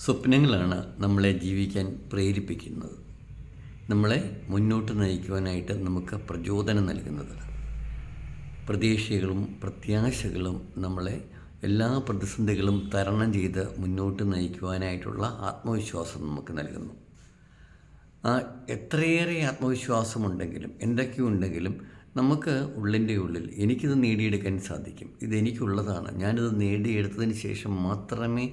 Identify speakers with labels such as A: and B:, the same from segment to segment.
A: സ്വപ്നങ്ങളാണ് നമ്മളെ ജീവിക്കാൻ പ്രേരിപ്പിക്കുന്നത്. നമ്മളെ മുന്നോട്ട് നയിക്കുവാനായിട്ട് നമുക്ക് പ്രചോദനം നൽകുന്നത്. പ്രതീക്ഷകളും പ്രത്യാശകളും നമ്മളെ എല്ലാ പ്രതിസന്ധികളും തരണം ചെയ്ത് മുന്നോട്ട് നയിക്കുവാനായിട്ടുള്ള ആത്മവിശ്വാസം നമുക്ക് നൽകുന്നു. ആ എത്രയേറെ ആത്മവിശ്വാസമുണ്ടെങ്കിലും എന്തൊക്കെയുണ്ടെങ്കിലും നമുക്ക് ഉള്ളിന്റെ ഉള്ളിൽ എനിക്കിത് നേടിയെടുക്കാൻ സാധിക്കും. ഇതെനിക്കുള്ളതാണ്. ഞാനിത് നേടിയെടുത്തതിന് ശേഷം മാത്രമേ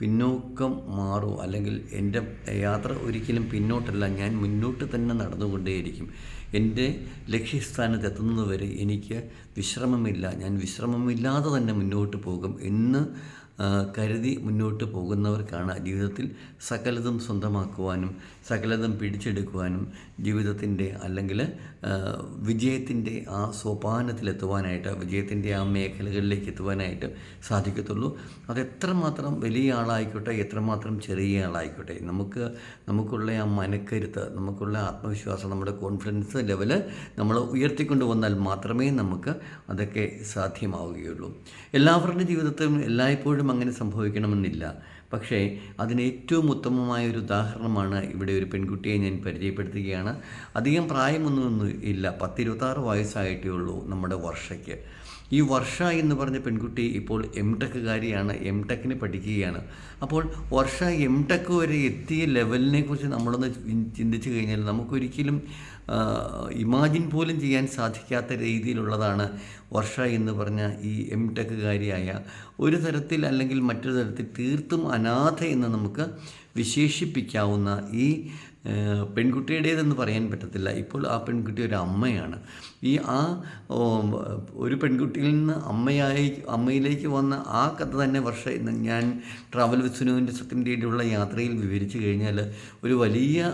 A: പിന്നോക്കം മാറും. അല്ലെങ്കിൽ എന്റെ യാത്ര ഒരിക്കലും പിന്നോട്ടല്ല. ഞാൻ മുന്നോട്ട് തന്നെ നടന്നുകൊണ്ടേയിരിക്കും. എന്റെ ലക്ഷ്യസ്ഥാനത്ത് എത്തുന്നതുവരെ എനിക്ക് വിശ്രമമില്ല. ഞാൻ വിശ്രമമില്ലാതെ തന്നെ മുന്നോട്ട് പോകും എന്ന് കരുതി മുന്നോട്ട് പോകുന്നവർക്കാണ് ജീവിതത്തിൽ സകലതും സ്വന്തമാക്കുവാനും സകലതും പിടിച്ചെടുക്കുവാനും ജീവിതത്തിന്റെ അല്ലെങ്കിൽ വിജയത്തിന്റെ ആ സോപാനത്തിലെത്തുവാനായിട്ട് വിജയത്തിന്റെ ആ മേഖലകളിലേക്ക് എത്തുവാനായിട്ട് സാധിക്കത്തുള്ളൂ. അത് എത്രമാത്രം വലിയ ആളായിക്കോട്ടെ എത്രമാത്രം ചെറിയ ആളായിക്കോട്ടെ നമുക്ക് നമുക്കുള്ള ആ മനക്കരുത്ത് നമുക്കുള്ള ആത്മവിശ്വാസം നമ്മുടെ കോൺഫിഡൻസ് ലെവൽ നമ്മൾ ഉയർത്തിക്കൊണ്ട് വന്നാൽ മാത്രമേ നമുക്ക് അതൊക്കെ സാധ്യമാവുകയുള്ളൂ. എല്ലാവരുടെ ജീവിതത്തിലും എല്ലായ്പ്പോഴും അങ്ങനെ സംഭവിക്കണമെന്നില്ല. പക്ഷേ അതിന് ഏറ്റവും ഉത്തമമായ ഒരു ഉദാഹരണമാണ് ഇവിടെ ഒരു പെൺകുട്ടിയെ ഞാൻ പരിചയപ്പെടുത്തുകയാണ്. അധികം പ്രായമൊന്നും ഇല്ല. പത്തിരുപത്താറ് വയസ്സായിട്ടേ ഉള്ളൂ നമ്മുടെ വർഷയ്ക്ക്. ഈ വർഷ എന്ന് പറഞ്ഞ പെൺകുട്ടി ഇപ്പോൾ എം ടെക്കുകാരിയാണ് എം ടെക്കിന് പഠിക്കുകയാണ്. അപ്പോൾ വർഷ എം ടെക്ക് വരെ എത്തിയ ലെവലിനെ കുറിച്ച് നമ്മളൊന്ന് ചിന്തിച്ചു കഴിഞ്ഞാൽ നമുക്കൊരിക്കലും ഇമാജിൻ പോലും ചെയ്യാൻ സാധിക്കാത്ത രീതിയിലുള്ളതാണ് വർഷ എന്ന് പറഞ്ഞ ഈ എം ടെക്കുകാരിയായ ഒരു തരത്തിൽ അല്ലെങ്കിൽ മറ്റൊരു തരത്തിൽ തീർത്തും അനാഥ എന്ന് നമുക്ക് വിശേഷിപ്പിക്കാവുന്ന ഈ പെൺകുട്ടിയുടേതെന്ന് പറയാൻ പറ്റത്തില്ല. ഇപ്പോൾ ആ പെൺകുട്ടി ഒരു അമ്മയാണ്. ഈ ആ ഒരു പെൺകുട്ടിയിൽ നിന്ന് അമ്മയായി അമ്മയിലേക്ക് വന്ന ആ കഥ തന്നെ വർഷം ഞാൻ ട്രാവൽ വിത്ത് സുനുവിന്റെ സെക്കൻഡ് ഡേയിലുള്ള യാത്രയിൽ വിവരിച്ചു കഴിഞ്ഞാൽ ഒരു വലിയ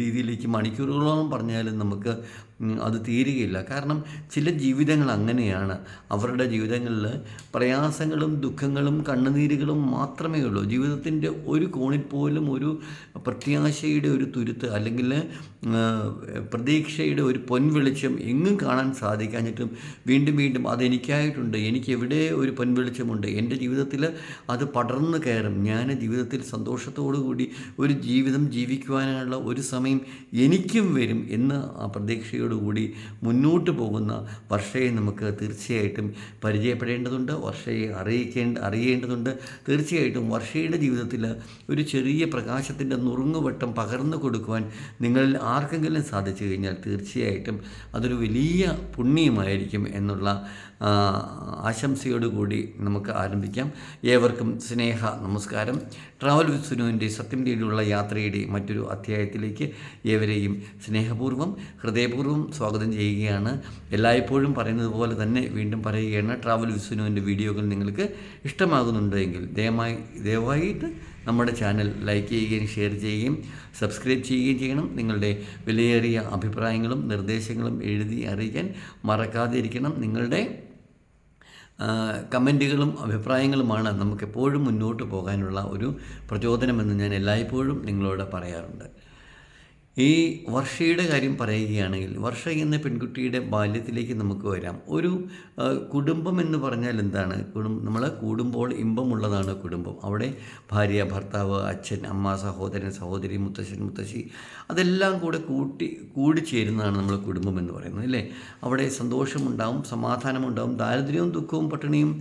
A: രീതിയിലേക്ക് മണിക്കൂറുകളോളം പറഞ്ഞാലും നമുക്ക് അത് തീരുകയില്ല. കാരണം ചില ജീവിതങ്ങൾ അങ്ങനെയാണ്. അവരുടെ ജീവിതങ്ങളിൽ പ്രയാസങ്ങളും ദുഃഖങ്ങളും കണ്ണുനീരുകളും മാത്രമേ ഉള്ളൂ. ജീവിതത്തിന്റെ ഒരു കോണിൽ പോലും ഒരു പ്രത്യാശയുടെ ഒരു തുരുത്ത് അല്ലെങ്കിൽ പ്രതീക്ഷയുടെ ഒരു പൊൻവെളിച്ചം എങ്ങും കാണാൻ സാധിക്കാഞ്ഞിട്ടും വീണ്ടും വീണ്ടും അതെനിക്കായിട്ടുണ്ട് എനിക്ക് എവിടെ ഒരു പൊൻവെളിച്ചമുണ്ട്? എന്റെ ജീവിതത്തിൽ അത് പടർന്നു കയറും. ഞാൻ ജീവിതത്തിൽ കൂടി ഒരു ജീവിതം ജീവിക്കുവാനുള്ള ഒരു സമയം എനിക്കും വരും എന്ന് ആ പ്രതീക്ഷയോടുകൂടി മുന്നോട്ട് പോകുന്ന വർഷയെ നമുക്ക് തീർച്ചയായിട്ടും പരിചയപ്പെടേണ്ടതുണ്ട്. വർഷയെ അറിയിക്കേണ്ട അറിയേണ്ടതുണ്ട്. തീർച്ചയായിട്ടും വർഷയുടെ ജീവിതത്തിൽ ഒരു ചെറിയ പ്രകാശത്തിന്റെ നുറുങ്ങുവട്ടം പകർന്നു കൊടുക്കുവാൻ നിങ്ങളിൽ ആർക്കെങ്കിലും സാധിച്ചു കഴിഞ്ഞാൽ തീർച്ചയായിട്ടും അതൊരു വലിയ പുണ്യമായിരിക്കും എന്നുള്ള ആശംസയോടുകൂടി നമുക്ക് ആരംഭിക്കാം. ഏവർക്കും സ്നേഹ നമസ്കാരം. ട്രാവൽ വിത്ത് സുനുവിന്റെ സത്യം തേടിയുള്ള യാത്രയുടെ മറ്റൊരു അധ്യായത്തിലേക്ക് ഏവരെയും സ്നേഹപൂർവം ഹൃദയപൂർവം സ്വാഗതം ചെയ്യുകയാണ്. എല്ലായ്പ്പോഴും പറയുന്നത് പോലെ തന്നെ വീണ്ടും പറയുകയാണ്. ട്രാവൽ വിത്ത് സുനുവിന്റെ വീഡിയോകൾ നിങ്ങൾക്ക് ഇഷ്ടമാകുന്നുണ്ടെങ്കിൽ ദയമായി ദയവായിട്ട് നമ്മുടെ ചാനൽ ലൈക്ക് ചെയ്യുകയും ഷെയർ ചെയ്യുകയും സബ്സ്ക്രൈബ് ചെയ്യുകയും ചെയ്യണം. നിങ്ങളുടെ വിലയേറിയ അഭിപ്രായങ്ങളും നിർദ്ദേശങ്ങളും എഴുതി അറിയിക്കാൻ മറക്കാതിരിക്കണം. നിങ്ങളുടെ കമന്റുകളും അഭിപ്രായങ്ങളുമാണ് നമുക്കെപ്പോഴും മുന്നോട്ട് പോകാനുള്ള ഒരു പ്രചോദനമെന്ന് ഞാൻ എല്ലായ്പ്പോഴും നിങ്ങളോട് പറയാറുണ്ട്. ഈ വർഷയുടെ കാര്യം പറയുകയാണെങ്കിൽ വർഷ എന്ന പെൺകുട്ടിയുടെ ബാല്യത്തിലേക്ക് നമുക്ക് വരാം. ഒരു കുടുംബം എന്ന് പറഞ്ഞാൽ എന്താണ്? കുടും നമ്മൾ കൂടുമ്പോൾ ഇമ്പമുള്ളതാണ് കുടുംബം. അവിടെ ഭാര്യ ഭർത്താവ് അച്ഛൻ അമ്മ സഹോദരൻ സഹോദരി മുത്തശ്ശൻ മുത്തശ്ശി അതെല്ലാം കൂടെ കൂട്ടി കൂടിച്ചേരുന്നതാണ് നമ്മൾ കുടുംബം എന്ന് പറയുന്നത് അല്ലേ? അവിടെ സന്തോഷമുണ്ടാവും സമാധാനമുണ്ടാവും ദാരിദ്ര്യവും ദുഃഖവും പട്ടിണിയും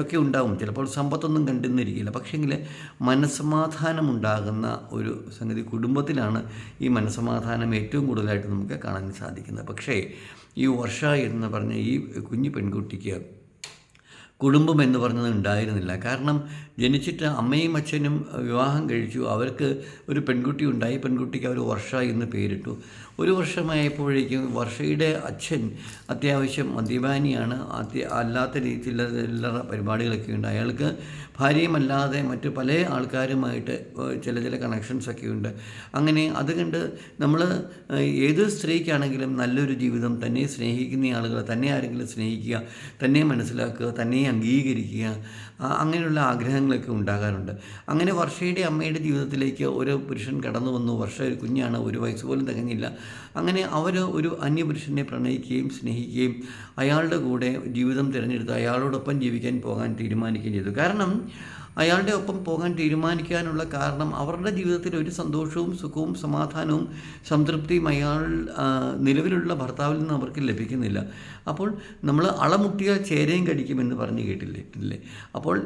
A: ഒക്കെ ഉണ്ടാവും. ചിലപ്പോൾ സമ്പത്തൊന്നും കണ്ടെന്നിരിക്കില്ല. പക്ഷേങ്കിൽ മനസ്സമാധാനമുണ്ടാകുന്ന ഒരു സംഗതി കുടുംബത്തിലാണ് ഈ മനസ്സമാധാനം ഏറ്റവും കൂടുതലായിട്ട് നമുക്ക് കാണാൻ സാധിക്കുന്നത്. പക്ഷേ ഈ വർഷ എന്ന് പറഞ്ഞ ഈ കുഞ്ഞു പെൺകുട്ടിക്ക് കുടുംബം എന്ന് പറഞ്ഞത് ഉണ്ടായിരുന്നില്ല. കാരണം ജനിച്ചിട്ട് അമ്മയും അച്ഛനും വിവാഹം കഴിച്ചു. അവർക്ക് ഒരു പെൺകുട്ടി ഉണ്ടായി. പെൺകുട്ടിക്ക് അവർ വർഷ എന്ന് പേരിട്ടു. ഒരു വർഷമായപ്പോഴേക്കും വർഷയുടെ അച്ഛൻ അത്യാവശ്യം മദ്യപാനിയാണ്. അല്ലാത്ത രീതിയിലുള്ള പരിപാടികളൊക്കെ ഉണ്ട്. അയാൾക്ക് ഭാര്യയുമല്ലാതെ മറ്റു പല ആൾക്കാരുമായിട്ട് ചില ചില കണക്ഷൻസൊക്കെ ഉണ്ട്. അങ്ങനെ അതുകൊണ്ട് കണ്ട് നമ്മൾ ഏത് സ്ത്രീക്കാണെങ്കിലും നല്ലൊരു ജീവിതം തന്നെ സ്നേഹിക്കുന്ന ആളുകൾ തന്നെ ആരെങ്കിലും സ്നേഹിക്കുക തന്നെ മനസ്സിലാക്കുക തന്നെ അംഗീകരിക്കുക അങ്ങനെയുള്ള ആഗ്രഹങ്ങളൊക്കെ ഉണ്ടാകാറുണ്ട്. അങ്ങനെ വർഷയുടെ അമ്മയുടെ ജീവിതത്തിലേക്ക് ഒരു പുരുഷൻ കടന്നു വന്നു. വർഷ ഒരു കുഞ്ഞാണ് ഒരു വയസ്സ് പോലും തികഞ്ഞില്ല. അങ്ങനെ അവർ ഒരു അന്യപുരുഷനെ പ്രണയിക്കുകയും സ്നേഹിക്കുകയും അയാളുടെ കൂടെ ജീവിതം തിരഞ്ഞെടുത്ത് അയാളോടൊപ്പം ജീവിക്കാൻ പോകാൻ തീരുമാനിക്കുകയും ചെയ്തു. കാരണം അയാളുടെ ഒപ്പം പോകാൻ തീരുമാനിക്കാനുള്ള കാരണം അവരുടെ ജീവിതത്തിൽ ഒരു സന്തോഷവും സുഖവും സമാധാനവും സംതൃപ്തിയും അയാൾ നിലവിലുള്ള ഭർത്താവിൽ നിന്ന് അവർക്ക് ലഭിക്കുന്നില്ല. അപ്പോൾ നമ്മൾ അളമുട്ടിയ ചേരയും കടിക്കുമെന്ന് പറഞ്ഞു കേട്ടില്ലേ? അപ്പോൾ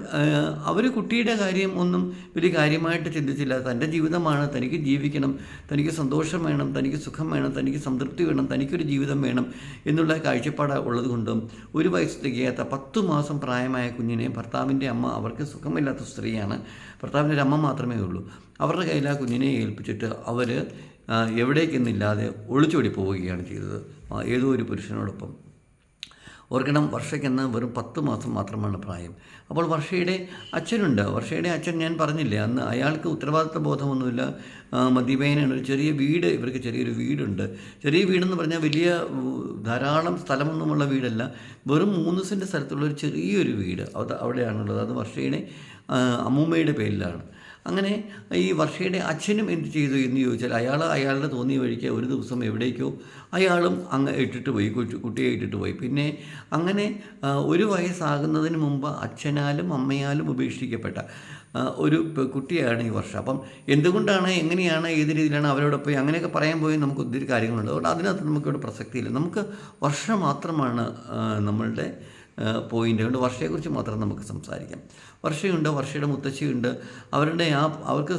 A: അവർ കുട്ടിയുടെ കാര്യം ഒന്നും വലിയ കാര്യമായിട്ട് ചിന്തിച്ചില്ല. തന്റെ ജീവിതമാണ് തനിക്ക് ജീവിക്കണം തനിക്ക് സന്തോഷം വേണം തനിക്ക് സുഖം വേണം തനിക്ക് സംതൃപ്തി വേണം തനിക്കൊരു ജീവിതം വേണം എന്നുള്ള കാഴ്ചപ്പാട് ഉള്ളതുകൊണ്ടും ഒരു വയസ്സ് തികയാത്ത പത്തു മാസം പ്രായമായ കുഞ്ഞിനെ ഭർത്താവിന്റെ അമ്മ അവർക്ക് സുഖമില്ലാത്ത സ്ത്രീയാണ്. ഭർത്താവിന്റെ ഒരു അമ്മ മാത്രമേ ഉള്ളൂ. അവരുടെ കയ്യിൽ ആ കുഞ്ഞിനെ ഏൽപ്പിച്ചിട്ട് അവർ എവിടേക്കെന്നില്ലാതെ ഒളിച്ചോടി പോവുകയാണ് ചെയ്തത്. ഏതോ ഒരു പുരുഷനോടൊപ്പം. ഓർക്കണം വർഷയ്ക്കെന്ന് വെറും പത്ത് മാസം മാത്രമാണ് പ്രായം. അപ്പോൾ വർഷയുടെ അച്ഛനുണ്ട്. വർഷയുടെ അച്ഛൻ ഞാൻ പറഞ്ഞില്ലേ അന്ന് അയാൾക്ക് ഉത്തരവാദിത്വ ബോധമൊന്നുമില്ല. മദ്യപേനാണ്. ഒരു ചെറിയ വീട് ഇവർക്ക് ചെറിയൊരു വീടുണ്ട്. ചെറിയ വീടെന്ന് പറഞ്ഞാൽ വലിയ ധാരാളം സ്ഥലമൊന്നുമുള്ള വീടല്ല. വെറും മൂന്ന് സെന്റ് സ്ഥലത്തുള്ള ഒരു ചെറിയൊരു വീട്. അത് അവിടെയാണുള്ളത്. അത് വർഷയുടെ അമ്മൂമ്മയുടെ പേരിലാണ്. അങ്ങനെ ഈ വർഷയുടെ അച്ഛനും എന്ത് ചെയ്തു എന്ന് ചോദിച്ചാൽ അയാൾ അയാളുടെ തോന്നിയ വഴിക്ക് ഒരു ദിവസം എവിടേക്കോ അയാളും അങ്ങ് ഇട്ടിട്ട് പോയി കുട്ടിയെ ഇട്ടിട്ട് പോയി. പിന്നെ അങ്ങനെ ഒരു വയസ്സാകുന്നതിന് മുമ്പ് അച്ഛനാലും അമ്മയാലും ഉപേക്ഷിക്കപ്പെട്ട ഒരു കുട്ടിയാണ് ഈ വർഷം. അപ്പം എന്തുകൊണ്ടാണ് എങ്ങനെയാണ് ഏത് രീതിയിലാണ് അവരോട് പോയി? അങ്ങനെയൊക്കെ പറയാൻ പോയി നമുക്ക് ഒത്തിരി കാര്യങ്ങളുണ്ട്. അതുകൊണ്ട് അതിനകത്ത് നമുക്കിവിടെ പ്രസക്തിയില്ല. നമുക്ക് വർഷം മാത്രമാണ് നമ്മളുടെ പോയിന്റ് അതുകൊണ്ട് വർഷയെക്കുറിച്ച് മാത്രം നമുക്ക് സംസാരിക്കാം. വർഷയുണ്ട് വർഷയുടെ മുത്തശ്ശിയുണ്ട്. അവരുടെ ആ അവർക്ക്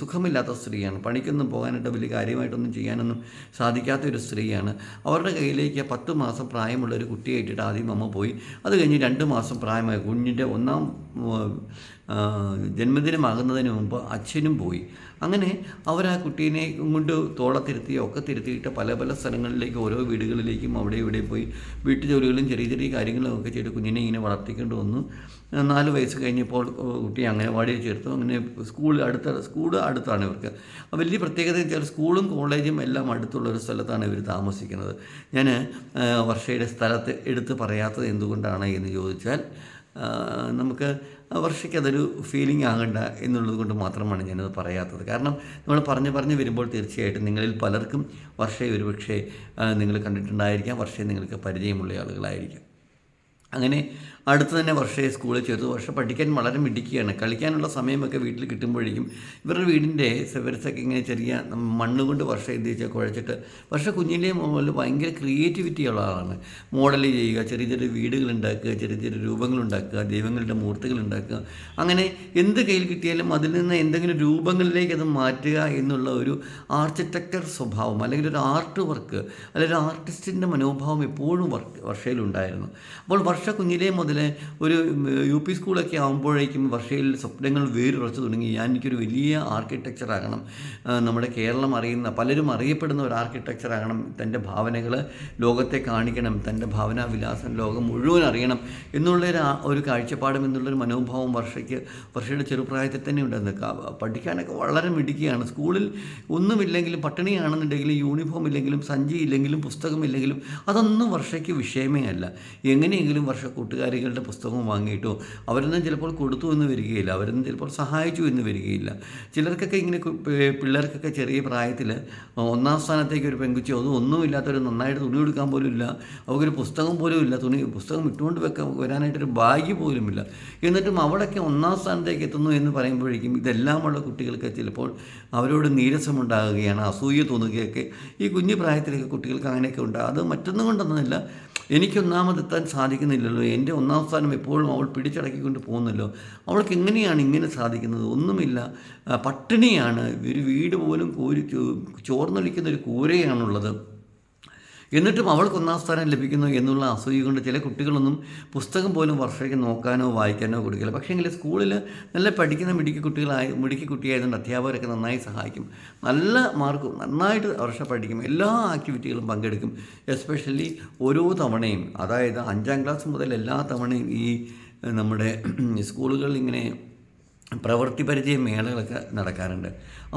A: സുഖമില്ലാത്ത സ്ത്രീയാണ്. പണിക്കൊന്നും പോകാനായിട്ട് വലിയ കാര്യമായിട്ടൊന്നും ചെയ്യാനൊന്നും സാധിക്കാത്ത ഒരു സ്ത്രീയാണ്. അവരുടെ കയ്യിലേക്ക് പത്ത് മാസം പ്രായമുള്ള ഒരു കുട്ടിയെ ഇട്ടിട്ട് ആദ്യം അമ്മ പോയി. അത് കഴിഞ്ഞ് രണ്ട് മാസം പ്രായമായ കുഞ്ഞിന്റെ ഒന്നാം ജന്മദിനമാകുന്നതിന് മുമ്പ് അച്ഛനും പോയി. അങ്ങനെ അവർ ആ കുട്ടീനെ കൊണ്ട് തോളത്തിരുത്തി ഒക്കെ തിരുത്തിയിട്ട് പല പല സ്ഥലങ്ങളിലേക്ക് ഓരോ വീടുകളിലേക്കും അവിടെ ഇവിടെ പോയി വീട്ടു ജോലികളും ചെറിയ ചെറിയ കാര്യങ്ങളും ഒക്കെ ചെയ്ത് കുഞ്ഞിനെ ഇങ്ങനെ വളർത്തിക്കൊണ്ട് വന്നു. നാല് വയസ്സ് കഴിഞ്ഞപ്പോൾ കുട്ടിയെ അംഗനവാടിയിൽ ചേർത്തു. അങ്ങനെ സ്കൂൾ അടുത്ത സ്കൂൾ അടുത്താണ് ഇവർക്ക്. വലിയ പ്രത്യേകത എന്ന് വെച്ചാൽ സ്കൂളും കോളേജും എല്ലാം അടുത്തുള്ള ഒരു സ്ഥലത്താണ് ഇവർ താമസിക്കുന്നത്. ഞാൻ വർഷയുടെ സ്ഥലത്ത് എടുത്ത് പറയാത്തത് എന്തുകൊണ്ടാണ് എന്ന് ചോദിച്ചാൽ നമുക്ക് വർഷയ്ക്ക് അതൊരു ഫീലിംഗ് ആകണ്ട എന്നുള്ളത് കൊണ്ട് മാത്രമാണ് ഞാനത് പറയാത്തത്. കാരണം നമ്മൾ പറഞ്ഞ് പറഞ്ഞ് വരുമ്പോൾ തീർച്ചയായിട്ടും നിങ്ങളിൽ പലർക്കും വർഷയെ ഒരുപക്ഷെ നിങ്ങൾ കണ്ടിട്ടുണ്ടായിരിക്കാം. വർഷയെ നിങ്ങൾക്ക് പരിചയമുള്ള ആളുകളായിരിക്കാം. അങ്ങനെ അടുത്ത് തന്നെ വർഷയെ സ്കൂളിൽ ചേർത്തു. വർഷ പഠിക്കാൻ വളരെ മിടിക്കുകയാണ് കളിക്കാനുള്ള സമയമൊക്കെ വീട്ടിൽ കിട്ടുമ്പോഴേക്കും ഇവരുടെ വീടിന്റെ സെവരസൊക്കെ ഇങ്ങനെ ചെറിയ മണ്ണുകൊണ്ട് വർഷം വർഷ എന്ത് വെച്ചാൽ കുഴച്ചിട്ട്. വർഷ കുഞ്ഞിലെ മുതൽ ഭയങ്കര ക്രിയേറ്റിവിറ്റി ഉള്ള ആളാണ്. മോഡൽ ചെയ്യുക ചെറിയ ചെറിയ വീടുകൾ ഉണ്ടാക്കുക ചെറിയ ചെറിയ രൂപങ്ങൾ ഉണ്ടാക്കുക ദൈവങ്ങളുടെ മൂർത്തികൾ ഉണ്ടാക്കുക. അങ്ങനെ എന്ത് കയ്യിൽ കിട്ടിയാലും അതിൽ നിന്ന് എന്തെങ്കിലും രൂപങ്ങളിലേക്ക് അത് മാറ്റുക എന്നുള്ള ഒരു ആർക്കിടെക്ചർ സ്വഭാവം അല്ലെങ്കിൽ ഒരു ആർട്ട് വർക്ക് അല്ലെങ്കിൽ ഒരു ആർട്ടിസ്റ്റിന്റെ മനോഭാവം എപ്പോഴും വർക്ക് വർഷയിലുണ്ടായിരുന്നു അപ്പോൾ വർഷ കുഞ്ഞിലേ മുതൽ ഒരു യു പി സ്കൂളൊക്കെ ആകുമ്പോഴേക്കും വർഷയിൽ സ്വപ്നങ്ങൾ വേരുറച്ചു തുടങ്ങി. ഞാൻ എനിക്കൊരു വലിയ ആർക്കിടെക്ചർ ആകണം. നമ്മുടെ കേരളം അറിയുന്ന പലരും അറിയപ്പെടുന്ന ഒരു ആർക്കിടെക്ചർ ആകണം. തന്റെ ഭാവനകൾ ലോകത്തെ കാണിക്കണം. തന്റെ ഭാവനാ വിലാസം ലോകം മുഴുവൻ അറിയണം എന്നുള്ളൊരു ആ- ഒരു കാഴ്ചപ്പാടും എന്നുള്ളൊരു മനോഭാവം വർഷയ്ക്ക് വർഷയുടെ ചെറുപ്രായത്തിൽ തന്നെ ഉണ്ടായിരുന്നു. പഠിക്കാനൊക്കെ വളരെ മിടുക്കിയാണ്. സ്കൂളിൽ ഒന്നുമില്ലെങ്കിലും പട്ടിണിയാണെന്നുണ്ടെങ്കിലും യൂണിഫോം ഇല്ലെങ്കിലും സഞ്ചി ഇല്ലെങ്കിലും പുസ്തകമില്ലെങ്കിലും അതൊന്നും വർഷയ്ക്ക് വിഷയമേ അല്ല. എങ്ങനെയെങ്കിലും വർഷ കൂട്ടുകാരികളുടെ പുസ്തകവും വാങ്ങിയിട്ടോ അവരൊന്നും ചിലപ്പോൾ കൊടുത്തു എന്ന് വരികയില്ല അവരൊന്നും ചിലപ്പോൾ സഹായിച്ചു എന്ന് വരികയില്ല. ചിലർക്കൊക്കെ ഇങ്ങനെ പിള്ളേർക്കൊക്കെ ചെറിയ പ്രായത്തിൽ ഒന്നാം സ്ഥാനത്തേക്ക് ഒരു പെൺകുച്ചോ അതും ഒന്നുമില്ലാത്തൊരു നന്നായിട്ട് തുണി കൊടുക്കാൻ പോലും ഇല്ല അവർക്കൊരു പുസ്തകം പോലും ഇല്ല തുണി പുസ്തകം ഇട്ടുകൊണ്ട് വെക്കാൻ വരാനായിട്ടൊരു ബാഗ് പോലുമില്ല എന്നിട്ടും അവിടെയൊക്കെ ഒന്നാം സ്ഥാനത്തേക്ക് എത്തുന്നു എന്ന് പറയുമ്പോഴേക്കും ഇതെല്ലാമുള്ള കുട്ടികൾക്ക് ചിലപ്പോൾ അവരോട് നീരസമുണ്ടാകുകയാണ് അസൂയ തോന്നുകയൊക്കെ ഈ കുഞ്ഞു പ്രായത്തിലൊക്കെ കുട്ടികൾക്ക് അങ്ങനെയൊക്കെ ഉണ്ടാകും അത് മറ്റൊന്നും കൊണ്ടൊന്നുമില്ല. എനിക്ക് ഒന്നാമതെത്താൻ സാധിക്കുന്നില്ലല്ലോ. എന്റെ ഒന്നാം സ്ഥാനം എപ്പോഴും അവൾ പിടിച്ചടക്കിക്കൊണ്ട് പോകുന്നല്ലോ. അവൾക്ക് എങ്ങനെയാണ് ഇങ്ങനെ സാധിക്കുന്നത്? ഒന്നുമില്ല. പട്ടിണിയാണ്. ഒരു വീട് പോലും കോരി ചോർന്നൊലിക്കുന്ന ഒരു കൂരയാണുള്ളത്. എന്നിട്ടും അവൾക്ക് ഒന്നാം സ്ഥാനം ലഭിക്കുന്നു എന്നുള്ള അസൂയ കൊണ്ട് ചില കുട്ടികളൊന്നും പുസ്തകം പോലും വർഷയ്ക്ക് നോക്കാനോ വായിക്കാനോ കൊടുക്കില്ല. പക്ഷേങ്കിൽ സ്കൂളിൽ നല്ല പഠിക്കുന്ന മിടുക്കി കുട്ടികളായ മിടുക്കി കുട്ടിയായതുകൊണ്ട് അധ്യാപകരൊക്കെ നന്നായി സഹായിക്കും. നല്ല മാർക്ക് നന്നായിട്ട് വർഷ പഠിക്കും. എല്ലാ ആക്ടിവിറ്റികളും പങ്കെടുക്കും. എസ്പെഷ്യലി ഓരോ തവണയും അതായത് അഞ്ചാം ക്ലാസ് മുതൽ എല്ലാ തവണയും ഈ നമ്മുടെ സ്കൂളുകളിൽ ഇങ്ങനെ പ്രവൃത്തി പരിചയ മേളകളൊക്കെ നടക്കാറുണ്ട്.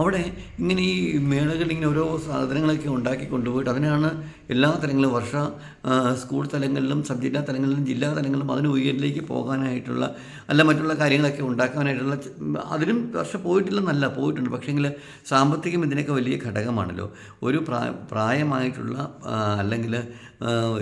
A: അവിടെ ഇങ്ങനെ ഈ മേളകളിൽ ഇങ്ങനെ ഓരോ സാധനങ്ങളൊക്കെ ഉണ്ടാക്കി കൊണ്ടുപോയിട്ട് അതിനാണ് എല്ലാ തലങ്ങളിലും വർഷ സ്കൂൾ തലങ്ങളിലും സബ് ജില്ലാ തലങ്ങളിലും ജില്ലാ തലങ്ങളിലും അതിന് ഉയരിലേക്ക് പോകാനായിട്ടുള്ള അല്ല മറ്റുള്ള കാര്യങ്ങളൊക്കെ ഉണ്ടാക്കാനായിട്ടുള്ള അതിനും വർഷം പോയിട്ടില്ലെന്നല്ല പോയിട്ടുണ്ട്. പക്ഷേങ്കിൽ സാമ്പത്തികം ഇതിനൊക്കെ വലിയ ഘടകമാണല്ലോ. ഒരു പ്രായ പ്രായമായിട്ടുള്ള അല്ലെങ്കിൽ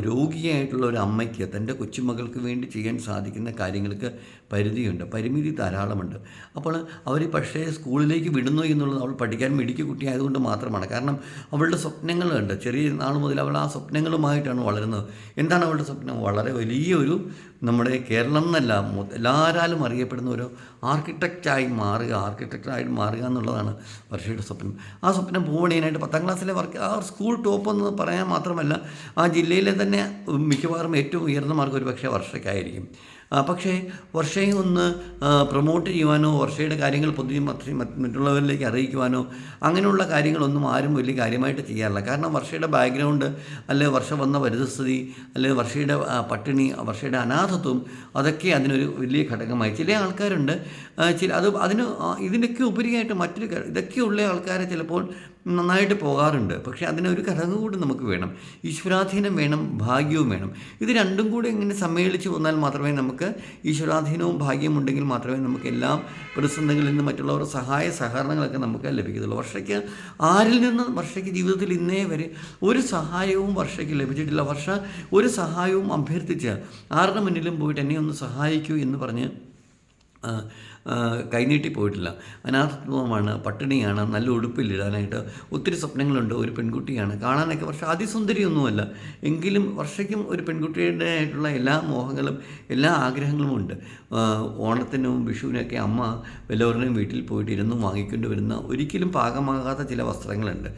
A: രോഗിയായിട്ടുള്ള ഒരു അമ്മയ്ക്ക് തന്റെ കൊച്ചുമകൾക്ക് വേണ്ടി ചെയ്യാൻ സാധിക്കുന്ന കാര്യങ്ങൾക്ക് പരിധിയുണ്ട്. പരിമിതി ധാരാളമുണ്ട്. അപ്പോൾ അവർ പക്ഷേ സ്കൂളിലേക്ക് വിടുന്നു എന്നുള്ളത് അവൾ പഠിക്കാൻ മിടുക്കി കുട്ടിയായതുകൊണ്ട് മാത്രമാണ്. കാരണം അവളുടെ സ്വപ്നങ്ങളുണ്ട്. ചെറിയ നാൾ മുതൽ അവൾ ആ സ്വപ്നങ്ങളുമായിട്ടാണ് വളരുന്നത്. എന്താണ് അവളുടെ സ്വപ്നം? വളരെ വലിയൊരു നമ്മുടെ കേരളം എന്നല്ല എല്ലാവരും അറിയപ്പെടുന്ന ഒരു ആർക്കിടെക്റ്റായി മാറുക ആർക്കിടെക്റ്റായി മാറുക എന്നുള്ളതാണ് വർഷയുടെ സ്വപ്നം. ആ സ്വപ്നം പോകണേനായിട്ട് പത്താം ക്ലാസ്സിലെ വർക്ക് ആ സ്കൂൾ ടോപ്പ് എന്ന് പറയാൻ മാത്രമല്ല ആ ജില്ലയിലെ തന്നെ മിക്കവാറും ഏറ്റവും ഉയർന്ന മാർക്ക് ഒരു പക്ഷേ വർഷയ്ക്കായിരിക്കും. പക്ഷേ വർഷയെ ഒന്ന് പ്രൊമോട്ട് ചെയ്യുവാനോ വർഷയുടെ കാര്യങ്ങൾ പൊതുവെ മറ്റ് മറ്റ് മറ്റുള്ളവരിലേക്ക് അറിയിക്കുവാനോ അങ്ങനെയുള്ള കാര്യങ്ങളൊന്നും ആരും വലിയ കാര്യമായിട്ട് ചെയ്യാറില്ല. കാരണം വർഷയുടെ ബാക്ക്ഗ്രൗണ്ട് അല്ലെ വർഷ വന്ന പരിതസ്ഥിതി അല്ലെ വർഷയുടെ പട്ടിണി വർഷയുടെ അനാഥത്വം അതൊക്കെ അതിനൊരു വലിയ ഘടകമായി. ചില ആൾക്കാരുണ്ട് ചില അത് അതിന് ഇതിന്റെയൊക്കെ ഉപരിയായിട്ട് മറ്റൊരു ഇതൊക്കെയുള്ള ആൾക്കാരെ ചിലപ്പോൾ നന്നായിട്ട് പോകാറുണ്ട്. പക്ഷേ അതിനൊരു ഘടകം കൂടി നമുക്ക് വേണം. ഈശ്വരാധീനം വേണം ഭാഗ്യവും വേണം. ഇത് രണ്ടും കൂടി ഇങ്ങനെ സമ്മേളിച്ച് വന്നാൽ മാത്രമേ നമുക്ക് ഈശ്വരാധീനവും ഭാഗ്യവും ഉണ്ടെങ്കിൽ മാത്രമേ നമുക്ക് എല്ലാം പ്രതിസന്ധികളിൽ നിന്ന് മറ്റുള്ളവരുടെ സഹായ സഹകരണങ്ങളൊക്കെ നമുക്ക് ലഭിക്കത്തുള്ളൂ. വർഷയ്ക്ക് ആരിൽ നിന്ന് വർഷയ്ക്ക് ജീവിതത്തിൽ ഇന്നേ വരെ ഒരു സഹായവും വർഷയ്ക്ക് ലഭിച്ചിട്ടില്ല. വർഷ ഒരു സഹായവും അഭ്യർത്ഥിച്ച് ആരുടെ മുന്നിലും പോയിട്ട് എന്നെ ഒന്ന് സഹായിക്കൂ എന്ന് പറഞ്ഞ് കൈനീട്ടി പോയിട്ടില്ല. അനാർത്ഥമാണ് പട്ടിണിയാണ് നല്ല ഉടുപ്പിലിടാനായിട്ട് ഒത്തിരി സ്വപ്നങ്ങളുണ്ട്. ഒരു പെൺകുട്ടിയാണ്. കാണാനൊക്കെ വർഷ അതിസുന്ദരിയൊന്നുമല്ല. എങ്കിലും വർഷയ്ക്കും ഒരു പെൺകുട്ടിയുടെ ആയിട്ടുള്ള എല്ലാ മോഹങ്ങളും എല്ലാ ആഗ്രഹങ്ങളും ഉണ്ട്. ഓണത്തിനും വിഷുവിനൊക്കെ അമ്മ വല്ലവരുടെയും വീട്ടിൽ പോയിട്ട് ഇരുന്ന് വാങ്ങിക്കൊണ്ട് വരുന്ന ഒരിക്കലും പാകമാകാത്ത ചില വസ്ത്രങ്ങളുണ്ട്.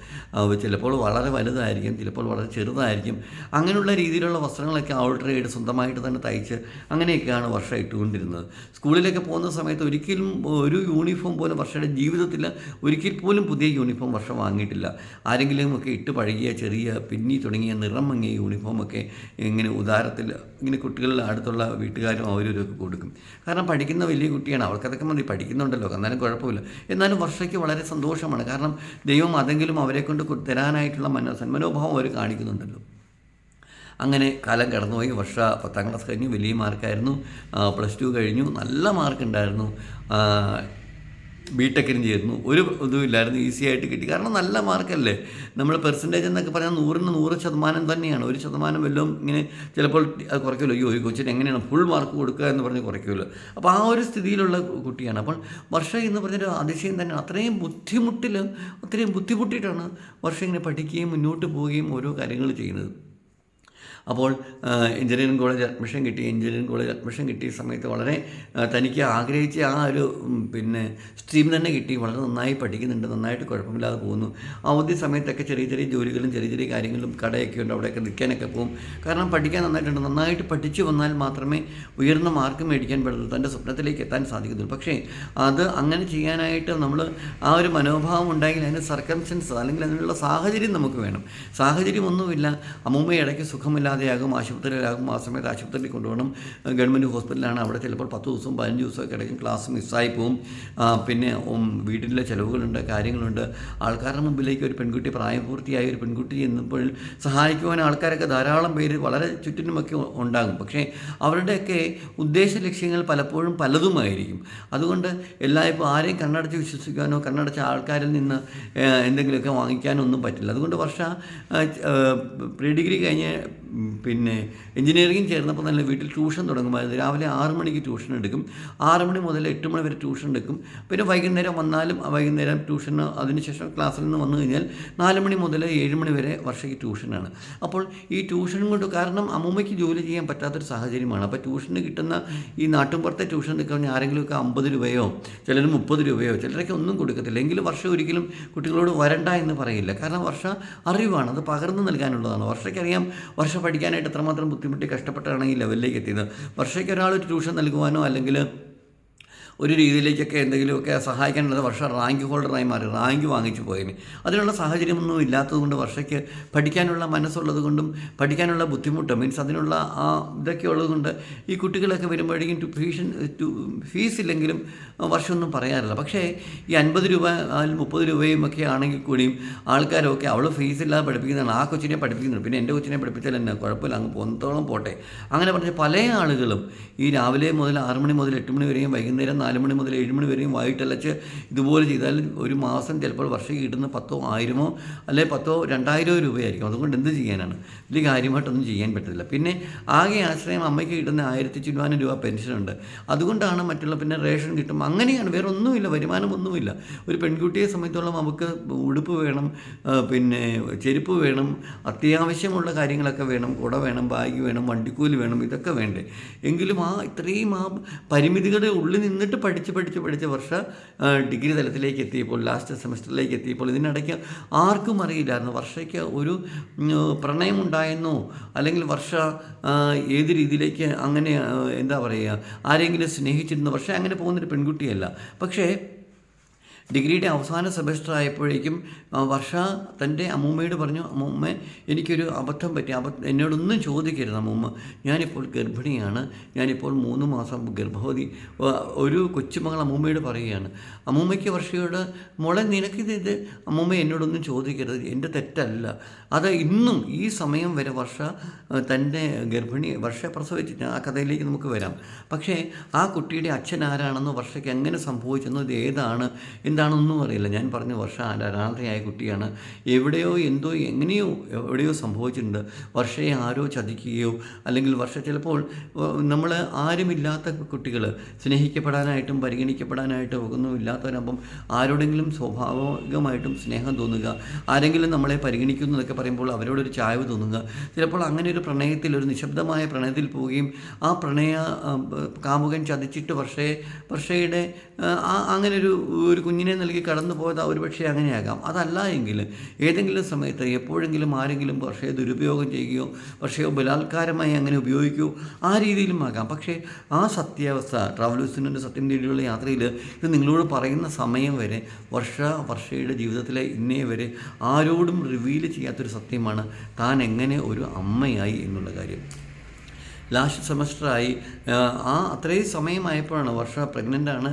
A: ചിലപ്പോൾ വളരെ വലുതായിരിക്കും ചിലപ്പോൾ വളരെ ചെറുതായിരിക്കും. അങ്ങനെയുള്ള രീതിയിലുള്ള വസ്ത്രങ്ങളൊക്കെ ആൾട്ടർ ചെയ്ത് സ്വന്തമായിട്ട് തന്നെ തയ്ച്ച് അങ്ങനെയൊക്കെയാണ് വർഷം ഇട്ടുകൊണ്ടിരുന്നത്. സ്കൂളിലൊക്കെ പോകുന്ന സമയത്ത് ഒരിക്കലും ഒരു യൂണിഫോം പോലും വർഷയുടെ ജീവിതത്തിൽ ഒരിക്കൽ പോലും പുതിയ യൂണിഫോം വർഷം വാങ്ങിയിട്ടില്ല. ആരെങ്കിലും ഒക്കെ ഇട്ട് പഴകിയ ചെറിയ പിന്നി തുടങ്ങിയ നിറം മങ്ങിയ യൂണിഫോമൊക്കെ ഇങ്ങനെ ഉദാരത്തിൽ ഇങ്ങനെ കുട്ടികളുടെ അടുത്തുള്ള വീട്ടുകാരും അവരൊക്കെ കൊടുക്കും. കാരണം പഠിക്കുന്ന വലിയ കുട്ടിയാണ്. അവർക്കതൊക്കെ മതി. പഠിക്കുന്നുണ്ടല്ലോ. എന്നാലും കുഴപ്പമില്ല. എന്നാലും വർഷയ്ക്ക് വളരെ സന്തോഷമാണ്. കാരണം ദൈവം അതെങ്കിലും അവരെ കൊണ്ട് തരാനായിട്ടുള്ള മനോ സന്മനോഭാവം അവർ കാണിക്കുന്നുണ്ടല്ലോ. അങ്ങനെ കാലം കടന്നുപോയി. വർഷ പത്താം ക്ലാസ് കഴിഞ്ഞു. വലിയ മാർക്കായിരുന്നു. പ്ലസ് ടു കഴിഞ്ഞു. നല്ല മാർക്കുണ്ടായിരുന്നു ബി ടെക്കിന് ചേർന്നു. ഒരു ഇതും ഇല്ലായിരുന്നു. ഈസി ആയിട്ട് കിട്ടി. കാരണം നല്ല മാർക്കല്ലേ? നമ്മൾ പെർസെന്റേജ് എന്നൊക്കെ പറഞ്ഞാൽ നൂറിന് നൂറ് ശതമാനം തന്നെയാണ്. ഒരു ശതമാനം വല്ലതും ഇങ്ങനെ ചിലപ്പോൾ അത് കുറയ്ക്കുമല്ലോ. അയ്യോ ഈ എങ്ങനെയാണ് ഫുൾ മാർക്ക് കൊടുക്കുക എന്ന് പറഞ്ഞ് കുറയ്ക്കുമല്ലോ. അപ്പോൾ ആ ഒരു സ്ഥിതിയിലുള്ള കുട്ടിയാണ്. അപ്പോൾ വർഷ എന്ന് പറഞ്ഞൊരു അതിശയം തന്നെ അത്രയും ബുദ്ധിമുട്ടിൽ അത്രയും ബുദ്ധിമുട്ടിയിട്ടാണ് വർഷം ഇങ്ങനെ പഠിക്കുകയും മുന്നോട്ട് പോവുകയും ഓരോ കാര്യങ്ങൾ ചെയ്യുന്നത്. അപ്പോൾ എഞ്ചിനീയറിംഗ് കോളേജ് അഡ്മിഷൻ കിട്ടി. എഞ്ചിനീയറിംഗ് കോളേജ് അഡ്മിഷൻ കിട്ടിയ സമയത്ത് വളരെ തനിക്ക് ആഗ്രഹിച്ച ആ ഒരു പിന്നെ സ്ട്രീം തന്നെ കിട്ടി. വളരെ നന്നായി പഠിക്കുന്നുണ്ട്. നന്നായിട്ട് കുഴപ്പമില്ലാതെ പോകുന്നു. അവധി സമയത്തൊക്കെ ചെറിയ ചെറിയ ജോലികളും ചെറിയ ചെറിയ കാര്യങ്ങളും കടയൊക്കെ ഉണ്ട്. അവിടെയൊക്കെ നിൽക്കാനൊക്കെ പോകും. കാരണം പഠിക്കാൻ നന്നായിട്ടുണ്ട്. നന്നായിട്ട് പഠിച്ചു വന്നാൽ മാത്രമേ ഉയർന്ന മാർക്ക് മേടിക്കാൻ പറ്റുള്ളൂ തന്റെ സ്വപ്നത്തിലേക്ക് എത്താൻ സാധിക്കുന്നുള്ളൂ പക്ഷേ അത് അങ്ങനെ ചെയ്യാനായിട്ട് നമ്മൾ ആ ഒരു മനോഭാവം ഉണ്ടെങ്കിൽ അതിന് സർക്കംസ്റ്റൻസ് അല്ലെങ്കിൽ അതിനുള്ള സാഹചര്യം നമുക്ക് വേണം. സാഹചര്യമൊന്നുമില്ല അമ്മൂമ്മ ഇടയ്ക്ക് സുഖമില്ലാതെയാകും ആശുപത്രിയിലാകും ആ സമയത്ത് ആശുപത്രിയിൽ കൊണ്ടുപോകണം. ഗവൺമെന്റ് ഹോസ്പിറ്റലാണ് അവിടെ ചിലപ്പോൾ പത്ത് ദിവസവും പതിനഞ്ച് ദിവസമൊക്കെ ഇടയ്ക്കും ക്ലാസ് മിസ്സായി പോവും. പിന്നെ വീട്ടിലെ ചിലവുകളുണ്ട് കാര്യങ്ങളുണ്ട്. ആൾക്കാരുടെ മുമ്പിലേക്ക് ഒരു പെൺകുട്ടി പ്രായപൂർത്തിയായ ഒരു പെൺകുട്ടി എന്നപ്പോൾ സഹായിക്കുവാൻ ആൾക്കാരൊക്കെ ധാരാളം പേര് വളരെ ചുറ്റിനുമൊക്കെ ഉണ്ടാകും. പക്ഷേ അവരുടെയൊക്കെ ഉദ്ദേശ ലക്ഷ്യങ്ങൾ പലപ്പോഴും പലതുമായിരിക്കും. അതുകൊണ്ട് എല്ലായ്പ്പോൾ ആരെയും കണ്ണടച്ച് വിശ്വസിക്കാനോ കണ്ണടച്ച ആൾക്കാരിൽ നിന്ന് എന്തെങ്കിലുമൊക്കെ വാങ്ങിക്കാനോ ഒന്നും പറ്റില്ല. അതുകൊണ്ട് വർഷ പ്രീ ഡിഗ്രി കഴിഞ്ഞ് പിന്നെ എഞ്ചിനീയറിംഗ് ചേർന്നപ്പോൾ തന്നെ വീട്ടിൽ ട്യൂഷൻ തുടങ്ങുമായിരുന്നു രാവിലെ ആറ് മണിക്ക് ട്യൂഷൻ എടുക്കും. ആറ് മണി മുതൽ എട്ട് മണി വരെ ട്യൂഷൻ എടുക്കും. പിന്നെ വൈകുന്നേരം വന്നാലും വൈകുന്നേരം ട്യൂഷന് അതിനുശേഷം ക്ലാസ്സിൽ നിന്ന് വന്നു കഴിഞ്ഞാൽ നാല് മണി മുതൽ ഏഴ് മണി വരെ വർഷയ്ക്ക് ട്യൂഷനാണ്. അപ്പോൾ ഈ ട്യൂഷൻ കൊണ്ട് കാരണം അമ്മൂമ്മയ്ക്ക് ജോലി ചെയ്യാൻ പറ്റാത്തൊരു സാഹചര്യമാണ്. അപ്പോൾ ട്യൂഷന് കിട്ടുന്ന ഈ നാട്ടുമ്പുറത്തെ ട്യൂഷൻ എന്നൊക്കെ പറഞ്ഞാൽ ആരെങ്കിലുമൊക്കെ അമ്പത് രൂപയോ ചിലർ മുപ്പത് രൂപയോ ചിലരൊക്കെ ഒന്നും കൊടുക്കത്തില്ല. എങ്കിലും വർഷം ഒരിക്കലും കുട്ടികളോട് വരണ്ട എന്ന് പറയില്ല. കാരണം വർഷ അറിവാണ്. അത് പകർന്നു നൽകാനുള്ളതാണ്. വർഷയ്ക്കറിയാം വർഷ പഠിക്കാനായിട്ട് എത്രമാത്രം ബുദ്ധിമുട്ടി കഷ്ടപ്പെട്ടാണ് ഈ ലെവലിലേക്ക് എത്തിയത്? വർഷയ്ക്ക് ഒരാൾ ഒരു ട്യൂഷൻ നൽകുവാനോ അല്ലെങ്കിൽ ഒരു രീതിയിലേക്കൊക്കെ എന്തെങ്കിലുമൊക്കെ സഹായിക്കാനുള്ളത് വർഷ റാങ്ക് ഹോൾഡറായി മാറി റാങ്ക് വാങ്ങിച്ചു പോയതിന് അതിനുള്ള സാഹചര്യമൊന്നും ഇല്ലാത്തതുകൊണ്ട് വർഷയ്ക്ക് പഠിക്കാനുള്ള മനസ്സുള്ളത് കൊണ്ടും പഠിക്കാനുള്ള ബുദ്ധിമുട്ട് മീൻസ് അതിനുള്ള ആ ഇതൊക്കെ ഉള്ളതുകൊണ്ട് ഈ കുട്ടികളൊക്കെ വരുമ്പോഴേക്കും ടു ഫീഷൻ ടു ഫീസ് ഇല്ലെങ്കിലും വർഷമൊന്നും പറയാറില്ല. പക്ഷേ ഈ അൻപത് രൂപ അതിൽ മുപ്പത് രൂപയും ഒക്കെ ആണെങ്കിൽ കൂടിയും ആൾക്കാരൊക്കെ അവൾ ഫീസ് ഇല്ലാതെ പഠിപ്പിക്കുന്നതാണ്. ആ കൊച്ചിനെ പഠിപ്പിക്കുന്നുണ്ട്. പിന്നെ എന്റെ കൊച്ചിനെ പഠിപ്പിച്ചാൽ തന്നെ കുഴപ്പമില്ല. അങ്ങ് പോകുന്നത്തോളം പോട്ടെ. അങ്ങനെ പറഞ്ഞ പല ആളുകളും ഈ രാവിലെ മുതൽ ആറ് മണി മുതൽ എട്ട് മണി വരെയും വൈകുന്നേരം നാല് മണി മുതൽ ഏഴ് മണി വരെയും വൈകിട്ടലച്ച് ഇതുപോലെ ചെയ്താൽ ഒരു മാസം ചിലപ്പോൾ വർഷം കിട്ടുന്ന പത്തോ ആയിരമോ അല്ലെ പത്തോ രണ്ടായിരമോ രൂപയായിരിക്കും. അതുകൊണ്ട് എന്ത് ചെയ്യാനാണ്? വലിയ കാര്യമായിട്ടൊന്നും ചെയ്യാൻ പറ്റത്തില്ല. പിന്നെ ആകെ ആശ്രയം അമ്മയ്ക്ക് കിട്ടുന്ന ആയിരത്തി ചുരുവാനം രൂപ പെൻഷനുണ്ട് അതുകൊണ്ടാണ് മറ്റുള്ള പിന്നെ റേഷൻ കിട്ടും അങ്ങനെയാണ്. വേറെ ഒന്നുമില്ല. വരുമാനമൊന്നുമില്ല ഒരു പെൺകുട്ടിയെ സംബന്ധിച്ചോളം നമുക്ക് ഉടുപ്പ് വേണം പിന്നെ ചെരുപ്പ് വേണം അത്യാവശ്യമുള്ള കാര്യങ്ങളൊക്കെ വേണം കുട വേണം ബാഗ് വേണം വണ്ടിക്കൂലി വേണം ഇതൊക്കെ വേണ്ടേ. എങ്കിലും ആ ഇത്രയും ആ പരിമിതികളുടെ ഉള്ളിൽ നിന്നിട്ട് പഠിച്ച് പഠിച്ച് പഠിച്ച് വർഷ ഡിഗ്രി തലത്തിലേക്ക് എത്തിയപ്പോൾ ലാസ്റ്റ് സെമസ്റ്ററിലേക്ക് എത്തിയപ്പോൾ ഇതിനിടയ്ക്ക് ആർക്കും അറിയില്ലായിരുന്നു. വർഷയ്ക്ക് ഒരു പ്രണയമുണ്ടായെന്നോ അല്ലെങ്കിൽ വർഷ ഏത് രീതിയിലേക്ക് അങ്ങനെ എന്താ പറയുക ആരെങ്കിലും സ്നേഹിച്ചിരുന്ന. വർഷ അങ്ങനെ പോകുന്നൊരു പെൺകുട്ടിയല്ല. പക്ഷേ ഡിഗ്രിയുടെ അവസാന സെമസ്റ്റർ ആയപ്പോഴേക്കും വർഷ തന്റെ അമ്മൂമ്മയോട് പറഞ്ഞു അമ്മൂമ്മ എനിക്കൊരു അബദ്ധം പറ്റി അബദ്ധം എന്നോടൊന്നും ചോദിക്കരുത് അമ്മൂമ്മ. ഞാനിപ്പോൾ ഗർഭിണിയാണ്. ഞാനിപ്പോൾ മൂന്ന് മാസം ഗർഭവതി. ഒരു കൊച്ചുമകൾ അമ്മൂമ്മയോട് പറയുകയാണ് അമ്മൂമ്മയ്ക്ക് വർഷയോട് മോളെ നിനക്കിത് ഇത് അമ്മൂമ്മ എന്നോടൊന്നും ചോദിക്കരുത്. എന്റെ തെറ്റല്ല. അത് ഇന്നും ഈ സമയം വരെ വർഷ തന്റെ ഗർഭിണി വർഷ പ്രസവിച്ചിട്ട് ആ കഥയിലേക്ക് നമുക്ക് വരാം. പക്ഷേ ആ കുട്ടിയുടെ അച്ഛൻ ആരാണെന്നോ വർഷയ്ക്ക് എങ്ങനെ സംഭവിച്ചെന്നോ ഇത് ഏതാണ് എന്താണെന്നൊന്നും അറിയില്ല. ഞാൻ പറഞ്ഞു വർഷ അനാഥയായ കുട്ടിയാണ്. എവിടെയോ എന്തോ എങ്ങനെയോ എവിടെയോ സംഭവിച്ചിട്ടുണ്ട്. വർഷയെ ആരോ ചതിക്കുകയോ അല്ലെങ്കിൽ വർഷ ചിലപ്പോൾ നമ്മൾ ആരുമില്ലാത്ത കുട്ടികൾ സ്നേഹിക്കപ്പെടാനായിട്ടും പരിഗണിക്കപ്പെടാനായിട്ടും ഒന്നും ഇല്ലാത്തവരാകുമ്പം ആരോടെങ്കിലും സ്വാഭാവികമായിട്ടും സ്നേഹം തോന്നുക ആരെങ്കിലും നമ്മളെ പരിഗണിക്കുന്നു എന്നൊക്കെ പറയുമ്പോൾ അവരോടൊരു ചായവ് തോന്നുക. ചിലപ്പോൾ അങ്ങനെ ഒരു പ്രണയത്തിൽ ഒരു നിശബ്ദമായ പ്രണയത്തിൽ പോവുകയും ആ പ്രണയ കാമുകൻ ചതിച്ചിട്ട് വർഷയെ വർഷയുടെ ആ, ആ അങ്ങനെ ഒരു ഒരു കുഞ്ഞിനെ നൽകി കടന്നു പോയത് ഒരു പക്ഷേ അങ്ങനെയാകാം. അതല്ല എങ്കിൽ ഏതെങ്കിലും സമയത്ത് എപ്പോഴെങ്കിലും ആരെങ്കിലും പക്ഷേ ദുരുപയോഗം ചെയ്യുകയോ പക്ഷേ ബലാത്കാരമായി അങ്ങനെ ഉപയോഗിക്കുകയോ ആ രീതിയിലും ആകാം. പക്ഷേ ആ സത്യാവസ്ഥ ട്രാവലേഴ്സിന്റെ സത്യം തേടിയുള്ള യാത്രയിൽ ഇത് നിങ്ങളോട് പറയുന്ന സമയം വരെ വർഷ വർഷയുടെ ജീവിതത്തിലെ ഇന്നേ വരെ ആരോടും റിവീൽ ചെയ്യാത്തൊരു സത്യമാണ് താൻ എങ്ങനെ ഒരു അമ്മയായി എന്നുള്ള കാര്യം. ലാസ്റ്റ് സെമസ്റ്ററായി ആ അത്രയും സമയമായപ്പോഴാണ് വർഷ പ്രഗ്നന്റ് ആണ്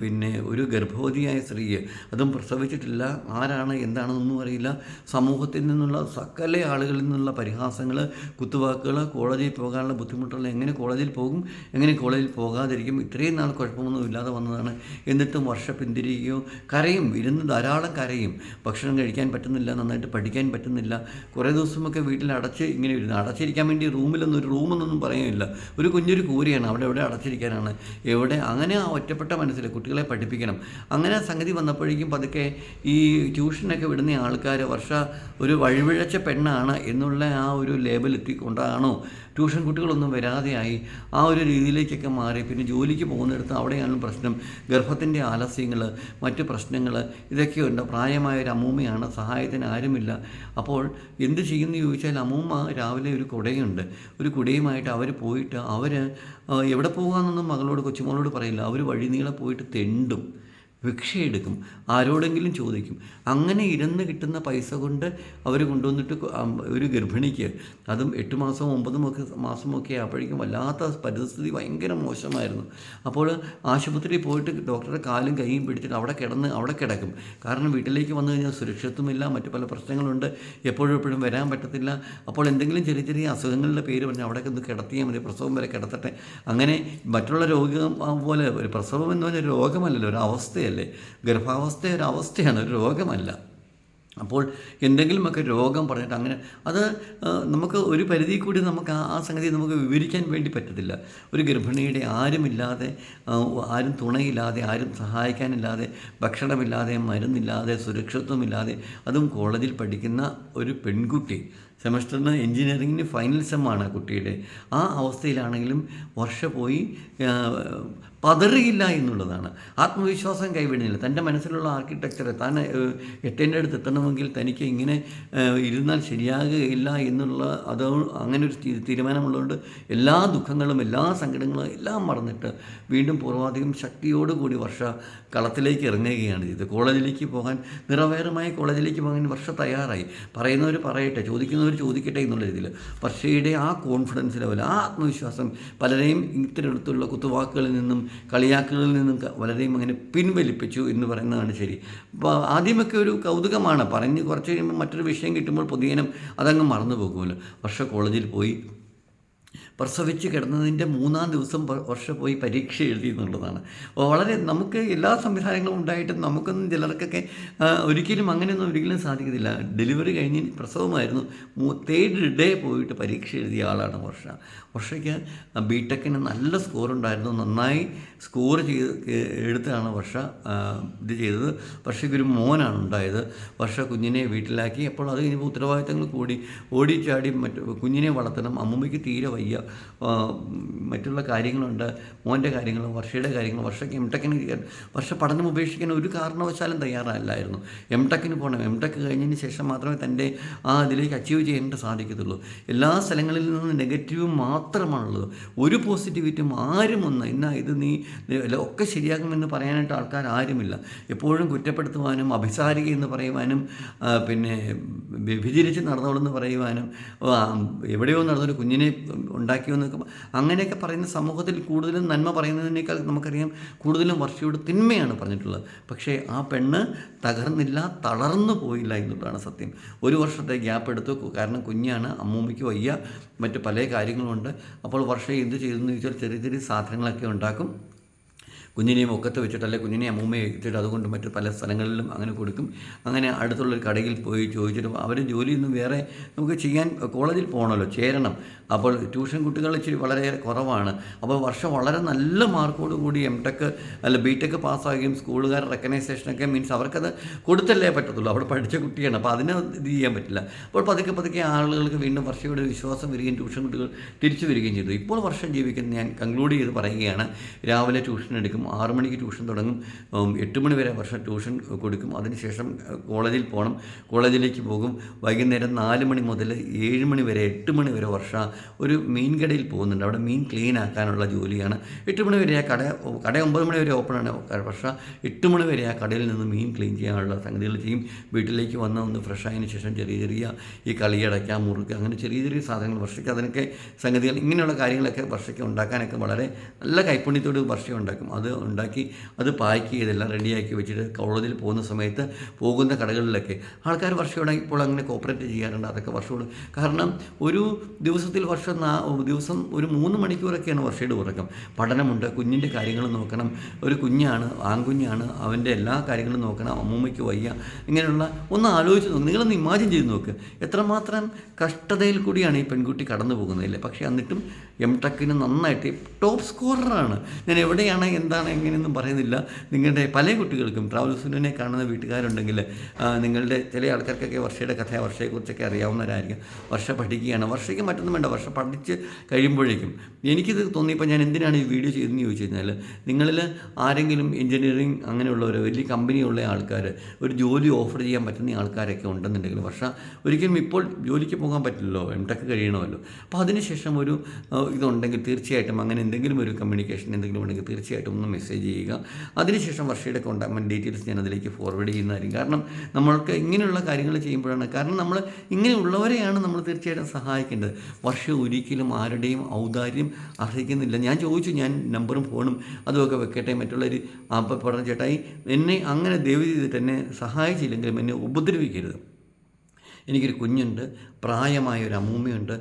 A: പിന്നെ ഒരു ഗർഭവതിയായ സ്ത്രീയെ അതും പ്രസവിച്ചിട്ടില്ല. ആരാണ് എന്താണെന്നൊന്നും അറിയില്ല. സമൂഹത്തിൽ നിന്നുള്ള സകല ആളുകളിൽ നിന്നുള്ള പരിഹാസങ്ങൾ കുത്തുവാക്കുകൾ കോളേജിൽ പോകാനുള്ള ബുദ്ധിമുട്ടുകൾ എങ്ങനെ കോളേജിൽ പോകും എങ്ങനെ കോളേജിൽ പോകാതിരിക്കും ഇത്രയും നാൾ കുഴപ്പമൊന്നും ഇല്ലാതെ വന്നതാണ്. എന്നിട്ടും വർഷ പിന്തിരിയുകയോ കരയും ഇരുന്ന് ധാരാളം കരയും. ഭക്ഷണം കഴിക്കാൻ പറ്റുന്നില്ല നന്നായിട്ട് പഠിക്കാൻ പറ്റുന്നില്ല. കുറേ ദിവസമൊക്കെ വീട്ടിൽ അടച്ച് ഇങ്ങനെ ഇരുന്ന് അടച്ചിരിക്കാൻ വേണ്ടി റൂമിലൊന്നും ഒരു റൂമെന്നൊന്നും പറയുന്നില്ല ഒരു കുഞ്ഞൊരു കൂരിയാണ് അവിടെ എവിടെ അടച്ചിരിക്കാനാണ്. എവിടെ അങ്ങനെ ആ ഒറ്റപ്പെട്ട മനസ്സിൽ കുട്ടികളെ പഠിപ്പിക്കണം. അങ്ങനെ സംഗതി വന്നപ്പോഴേക്കും പതുക്കെ ഈ ട്യൂഷനൊക്കെ വിടുന്ന ആൾക്കാർ വർഷ ഒരു വഴിവിഴച്ച പെണ്ണാണ് എന്നുള്ള ആ ഒരു ലേബൽ എത്തിക്കൊണ്ടാണോ ട്യൂഷൻ കുട്ടികളൊന്നും വരാതെയായി ആ ഒരു രീതിയിലേക്കൊക്കെ മാറി. പിന്നെ ജോലിക്ക് പോകുന്നിടത്ത് അവിടെയാണ് പ്രശ്നം. ഗർഭത്തിന്റെ ആലസ്യങ്ങൾ മറ്റ് പ്രശ്നങ്ങൾ ഇതൊക്കെയുണ്ട്. പ്രായമായ ഒരു അമ്മൂമ്മയാണ്. സഹായത്തിന് ആരുമില്ല. അപ്പോൾ എന്ത് ചെയ്യുന്നു ചോദിച്ചാൽ അമ്മൂമ്മ രാവിലെ ഒരു കുടയുണ്ട്. ഒരു കുടയുമായിട്ട് അവർ പോയിട്ട് അവർ എവിടെ പോകാമെന്നൊന്നും മകളോട് കൊച്ചുമോളോട് പറയില്ല. അവർ വഴി നീളെ പോയിട്ട് തെണ്ടും. ഭിക്ഷയെടുക്കും. ആരോടെങ്കിലും ചോദിക്കും. അങ്ങനെ ഇരുന്ന് കിട്ടുന്ന പൈസ കൊണ്ട് അവർ കൊണ്ടുവന്നിട്ട് ഒരു ഗർഭിണിക്ക് അതും എട്ട് മാസം ഒമ്പത് മാസമൊക്കെ ആയപ്പോഴേക്കും വല്ലാത്ത പരിസ്ഥിതി ഭയങ്കര മോശമായിരുന്നു. അപ്പോൾ ആശുപത്രിയിൽ പോയിട്ട് ഡോക്ടറെ കാലും കൈയും പിടിച്ചിട്ട് അവിടെ കിടന്ന് അവിടെ കിടക്കും. കാരണം വീട്ടിലേക്ക് വന്നു കഴിഞ്ഞാൽ സുരക്ഷിതത്വമില്ല മറ്റു പല പ്രശ്നങ്ങളുണ്ട്. എപ്പോഴും എപ്പോഴും വരാൻ പറ്റത്തില്ല. അപ്പോൾ എന്തെങ്കിലും ചെറിയ ചെറിയ അസുഖങ്ങളുടെ പേര് പറഞ്ഞാൽ അവിടെ ഒന്ന് കിടത്തിയാൽ മതി പ്രസവം വരെ കിടത്തട്ടെ. അങ്ങനെ മറ്റുള്ള രോഗം പോലെ ഒരു പ്രസവം എന്ന് പറഞ്ഞാൽ രോഗമല്ലല്ലോ ഒരു അവസ്ഥയല്ലേ. ഗർഭാവസ്ഥ ഒരു അവസ്ഥയാണ് ഒരു രോഗമല്ല. അപ്പോൾ എന്തെങ്കിലുമൊക്കെ രോഗം പറഞ്ഞിട്ട് അങ്ങനെ അത് നമുക്ക് ഒരു പരിധി കൂടി നമുക്ക് ആ ആ സംഗതി നമുക്ക് വിവരിക്കാൻ വേണ്ടി പറ്റത്തില്ല. ഒരു ഗർഭിണിയുടെ ആരുമില്ലാതെ ആരും തുണയില്ലാതെ ആരും സഹായിക്കാനില്ലാതെ ഭക്ഷണമില്ലാതെ മരുന്നില്ലാതെ സുരക്ഷിതത്വമില്ലാതെ അതും കോളേജിൽ പഠിക്കുന്ന ഒരു പെൺകുട്ടി സെമസ്റ്ററിന് എൻജിനീയറിങ്ങിന് ഫൈനൽ സെമ്മാണ് കുട്ടിയുടെ. ആ അവസ്ഥയിലാണെങ്കിലും വർഷ പോയി ആ, പതറിയില്ല എന്നുള്ളതാണ്. ആത്മവിശ്വാസം കൈവിടുന്നില്ല തന്റെ മനസ്സിലുള്ള ആർക്കിടെക്ചർ താൻ എട്ടേന്റെ അടുത്ത് എത്തണമെങ്കിൽ തനിക്ക് ഇങ്ങനെ ഇരുന്നാൽ ശരിയാകുകയില്ല എന്നുള്ള അത് അങ്ങനെ ഒരു തീരുമാനമുള്ളതുകൊണ്ട് എല്ലാ ദുഃഖങ്ങളും എല്ലാ സങ്കടങ്ങളും എല്ലാം മറന്നിട്ട് വീണ്ടും പൂർവാധികം ശക്തിയോടുകൂടി വർഷ കളത്തിലേക്ക് ഇറങ്ങുകയാണ് ചെയ്തത്. കോളേജിലേക്ക് പോകാൻ നിറവേറമായി കോളേജിലേക്ക് പോകാൻ വർഷ തയ്യാറായി. പറയുന്നവർ പറയട്ടെ ചോദിക്കുന്നവർ ചോദിക്കട്ടെ എന്നുള്ള രീതിയിൽ. വർഷയുടെ ആ കോൺഫിഡൻസ് ലെവൽ ആ ആത്മവിശ്വാസം പലരെയും ഇത്തരത്തിലുള്ള കുത്തുവാക്കുകളിൽ നിന്നും കളിയാക്കുകളിൽ നിന്നും വളരെയും അങ്ങനെ പിൻവലിപ്പിച്ചു എന്ന് പറയുന്നതാണ് ശരി. അപ്പോൾ ആദ്യമൊക്കെ ഒരു കൗതുകമാണ്. പറഞ്ഞ് കുറച്ച് കഴിയുമ്പോൾ മറ്റൊരു വിഷയം കിട്ടുമ്പോൾ പൊതുജനം അതങ്ങ് മറന്നു പോകുമല്ലോ. വർഷ കോളേജിൽ പോയി പ്രസവിച്ച് കിടന്നതിന്റെ മൂന്നാം ദിവസം വർഷം പോയി പരീക്ഷ എഴുതി എന്നുള്ളതാണ്. വളരെ നമുക്ക് എല്ലാ സംവിധാനങ്ങളും ഉണ്ടായിട്ടും നമുക്കൊന്നും ചിലർക്കൊക്കെ ഒരിക്കലും അങ്ങനെയൊന്നും ഒരിക്കലും സാധിക്കത്തില്ല. ഡെലിവറി കഴിഞ്ഞ് പ്രസവമായിരുന്നു. തേർഡ് ഡേ പോയിട്ട് പരീക്ഷ എഴുതിയ ആളാണ് വർഷ. വർഷയ്ക്ക് ബി ടെക്കിന് നല്ല സ്കോർ ഉണ്ടായിരുന്നു നന്നായി സ്കോർ ചെയ്ത് എടുത്താണ് വർഷ ഇത് ചെയ്തത്. വർഷയ്ക്കൊരു മോനാണ് ഉണ്ടായത്. വർഷ കുഞ്ഞിനെ വീട്ടിലാക്കി. അപ്പോൾ അത് കഴിഞ്ഞപ്പോൾ ഉത്തരവാദിത്തങ്ങൾ കൂടി. ഓടിച്ചാടി മറ്റു കുഞ്ഞിനെ വളർത്തണം. അമ്മുമ്മയ്ക്ക് തീരെ വയ്യ. മറ്റുള്ള കാര്യങ്ങളുണ്ട്. മോന്റെ കാര്യങ്ങൾ വർഷയുടെ കാര്യങ്ങൾ വർഷയ്ക്ക് എം ടെക്കിന് വർഷ പഠനം ഉപേക്ഷിക്കാൻ ഒരു കാരണവശാലും തയ്യാറല്ലായിരുന്നു. എം ടെക്കിന് പോകണം എം ടെക്ക് കഴിഞ്ഞതിന് ശേഷം മാത്രമേ തന്റെ ആ അതിലേക്ക് അച്ചീവ് ചെയ്യാനായിട്ട് സാധിക്കത്തുള്ളൂ. എല്ലാ സ്ഥലങ്ങളിൽ നിന്നും നെഗറ്റീവ് മാത്രമാണുള്ളത്. ഒരു പോസിറ്റിവിറ്റിയും ആരും ഒന്ന് ഇന്ന ഇത് നീ ഒക്കെ ശരിയാക്കുമെന്ന് പറയാനായിട്ട് ആൾക്കാർ ആരുമില്ല. എപ്പോഴും കുറ്റപ്പെടുത്തുവാനും അഭിസാരിക എന്ന് പറയുവാനും പിന്നെ വ്യഭിചരിച്ച് നടന്നോളെന്ന് പറയുവാനും എവിടെയോ നടന്നൊരു കുഞ്ഞിനെ ഉണ്ടാക്കിയെന്നൊക്കെ പ- അങ്ങനെയൊക്കെ പറയുന്ന സമൂഹത്തിൽ കൂടുതലും നന്മ പറയുന്നതിനേക്കാൾ നമുക്കറിയാം കൂടുതലും വർഷയുടെ തിന്മയാണ് പറഞ്ഞിട്ടുള്ളത്. പക്ഷേ ആ പെണ്ണ് തകർന്നില്ല തളർന്നു പോയില്ല എന്നുള്ളതാണ് സത്യം. ഒരു വർഷത്തെ ഗ്യാപ്പ് എടുത്തു. കാരണം കുഞ്ഞാണ് അമ്മൂമ്മയ്ക്ക് വയ്യ മറ്റ് പല കാര്യങ്ങളുമുണ്ട് അപ്പോൾ വർഷം എന്ത് ചെയ്തെന്ന് ചോദിച്ചാൽ ചെറിയ ചെറിയ സാധനങ്ങളൊക്കെ ഉണ്ടാക്കും. കുഞ്ഞിനെയും ഒക്കത്ത് വെച്ചിട്ട് അല്ലെങ്കിൽ കുഞ്ഞിനെ അമ്മൂമ്മയെ വെച്ചിട്ട് അതുകൊണ്ട് മറ്റ് പല സ്ഥലങ്ങളിലും അങ്ങനെ കൊടുക്കും. അങ്ങനെ അടുത്തുള്ളൊരു കടയിൽ പോയി ചോദിച്ചിട്ട് അവർ ജോലിയൊന്നും വേറെ നമുക്ക് ചെയ്യാൻ കോളേജിൽ പോകണമല്ലോ ചേരണം. അപ്പോൾ ട്യൂഷൻ കുട്ടികൾ ഇച്ചിരി വളരെ കുറവാണ്. അപ്പോൾ വർഷം വളരെ നല്ല മാർക്കോട് കൂടി എം ടെക് അല്ല ബി ടെക് പാസ്സാകുകയും സ്കൂളുകാർ റെക്കഗ്നൈസേഷനൊക്കെ മീൻസ് അവർക്കത് കൊടുത്തല്ലേ പറ്റത്തുള്ളൂ. അവിടെ പഠിച്ച കുട്ടിയാണ്. അപ്പോൾ അതിന് ഇത് ചെയ്യാൻ പറ്റില്ല. അപ്പോൾ പതുക്കെ പതുക്കെ ആളുകൾക്ക് വീണ്ടും വർഷയുടെ വിശ്വാസം വരികയും ട്യൂഷൻ കുട്ടികൾ തിരിച്ചു വരികയും ചെയ്തു. ഇപ്പോൾ വർഷം ജീവിക്കുന്ന ഞാൻ കൺക്ലൂഡ് ചെയ്ത് പറയുകയാണ്. രാവിലെ ട്യൂഷൻ എടുക്കും. ആറു മണിക്ക് ട്യൂഷൻ തുടങ്ങും. എട്ട് മണി വരെ വർഷം ട്യൂഷൻ കൊടുക്കും. അതിനുശേഷം കോളേജിൽ പോകണം കോളേജിലേക്ക് പോകും. വൈകുന്നേരം നാല് മണി മുതൽ ഏഴ് മണി വരെ എട്ട് മണി വരെ വർഷ ഒരു മീൻ കടയിൽ പോകുന്നുണ്ട്. അവിടെ മീൻ ക്ലീൻ ആക്കാനുള്ള ജോലിയാണ്. എട്ട് മണി വരെ ആ കട കട ഒമ്പത് മണി വരെ ഓപ്പൺ ആണ്. വർഷ എട്ട് മണി വരെ ആ കടയിൽ നിന്ന് മീൻ ക്ലീൻ ചെയ്യാനുള്ള സംഗതികൾ ചെയ്യും. വീട്ടിലേക്ക് വന്ന് ഒന്ന് ഫ്രഷ് ആയതിനു ശേഷം ചെറിയ ചെറിയ ഈ കളിയടയ്ക്ക മുറുക്ക് അങ്ങനെ ചെറിയ ചെറിയ സാധനങ്ങൾ വർഷയ്ക്ക് അതിനൊക്കെ സംഗതികൾ ഇങ്ങനെയുള്ള കാര്യങ്ങളൊക്കെ വർഷയ്ക്ക് ഉണ്ടാക്കാനൊക്കെ വളരെ നല്ല കൈപ്പുണ്യത്തോട് വർഷ ഉണ്ടാക്കും. അത് ഉണ്ടാക്കി അത് പാക്ക് ചെയ്തെല്ലാം റെഡിയാക്കി വെച്ചിട്ട് കോളേജിൽ പോകുന്ന സമയത്ത് പോകുന്ന കടകളിലൊക്കെ ആൾക്കാർ വർഷയോടെ ഇപ്പോൾ അങ്ങനെ കോപ്പറേറ്റ് ചെയ്യാറുണ്ട്. അതൊക്കെ വർഷയോട് കാരണം ഒരു ദിവസത്തിൽ വർഷം ദിവസം ഒരു മൂന്ന് മണിക്കൂറൊക്കെയാണ് വർഷയുടെ ഉറക്കം. പഠനമുണ്ട് കുഞ്ഞിന്റെ കാര്യങ്ങൾ നോക്കണം. ഒരു കുഞ്ഞാണ് ആൺകുഞ്ഞാണ് അവന്റെ എല്ലാ കാര്യങ്ങളും നോക്കണം. അമ്മൂമ്മയ്ക്ക് വയ്യ ഇങ്ങനെയുള്ള ഒന്ന് ആലോചിച്ച് നോക്ക്. നിങ്ങളൊന്ന് ഇമാജിൻ ചെയ്ത് നോക്ക്. എത്രമാത്രം കഷ്ടതയിൽ കൂടിയാണ് ഈ പെൺകുട്ടി കടന്നു പോകുന്നതല്ലേ പക്ഷേ എന്നിട്ടും എം ടെക്കിന് നന്നായിട്ട് ടോപ്പ് സ്കോററാണ് ഞാൻ എവിടെയാണ് എന്താണ് എങ്ങനെയൊന്നും പറയുന്നില്ല. നിങ്ങളുടെ പല കുട്ടികൾക്കും ട്രാവൽ സുനിനെ കാണുന്ന വീട്ടുകാരുണ്ടെങ്കിൽ നിങ്ങളുടെ ചില ആൾക്കാർക്കൊക്കെ വർഷയുടെ കഥ വർഷയെക്കുറിച്ചൊക്കെ അറിയാവുന്നവരായിരിക്കും. വർഷ പഠിക്കുകയാണ്. വർഷയ്ക്ക് മറ്റൊന്നും വേണ്ട. വർഷം പഠിച്ച് കഴിയുമ്പോഴേക്കും. എനിക്കിത് തോന്നിയപ്പോൾ ഞാൻ എന്തിനാണ് ഈ വീഡിയോ ചെയ്തതെന്ന് ചോദിച്ചു കഴിഞ്ഞാൽ നിങ്ങളിൽ ആരെങ്കിലും എഞ്ചിനീയറിംഗ് അങ്ങനെയുള്ളവർ വലിയ കമ്പനിയുള്ള ആൾക്കാർ ഒരു ജോലി ഓഫർ ചെയ്യാൻ പറ്റുന്ന ആൾക്കാരൊക്കെ ഉണ്ടെന്നുണ്ടെങ്കിൽ വർഷ ഒരിക്കലും ഇപ്പോൾ ജോലിക്ക് പോകാൻ പറ്റില്ലല്ലോ. എം ടെക് കഴിയണമല്ലോ. അപ്പോൾ അതിനുശേഷം ഒരു ഇതുണ്ടെങ്കിൽ തീർച്ചയായിട്ടും അങ്ങനെ എന്തെങ്കിലും ഒരു കമ്മ്യൂണിക്കേഷൻ എന്തെങ്കിലും ഉണ്ടെങ്കിൽ തീർച്ചയായിട്ടും ഒന്ന് മെസ്സേജ് ചെയ്യുക. അതിനുശേഷം വർഷയുടെ കോൺടാക്ട് ഡീറ്റെയിൽസ് ഞാൻ അതിലേക്ക് ഫോർവേഡ് ചെയ്യുന്നതായിരിക്കും. കാരണം നമ്മൾക്ക് ഇങ്ങനെയുള്ള കാര്യങ്ങൾ ചെയ്യുമ്പോഴാണ്. കാരണം നമ്മൾ ഇങ്ങനെയുള്ളവരെയാണ് നമ്മൾ തീർച്ചയായിട്ടും സഹായിക്കേണ്ടത്. വർഷം ഒരിക്കലും ആരുടെയും ഔദാര്യം അർഹിക്കുന്നില്ല. ഞാൻ ചോദിച്ചു ഞാൻ നമ്പറും ഫോണും അതുമൊക്കെ വെക്കട്ടെ? മറ്റുള്ളവർ അപ്പം പറഞ്ഞ ചേട്ടായി എന്നെ അങ്ങനെ ദൈവം ചെയ്തിട്ട് എന്നെ സഹായിച്ചില്ലെങ്കിലും എന്നെ ഉപദ്രവിക്കരുത്. എനിക്കൊരു കുഞ്ഞുണ്ട് പ്രായമായ ഒരു അമ്മൂമ്മയുണ്ട്.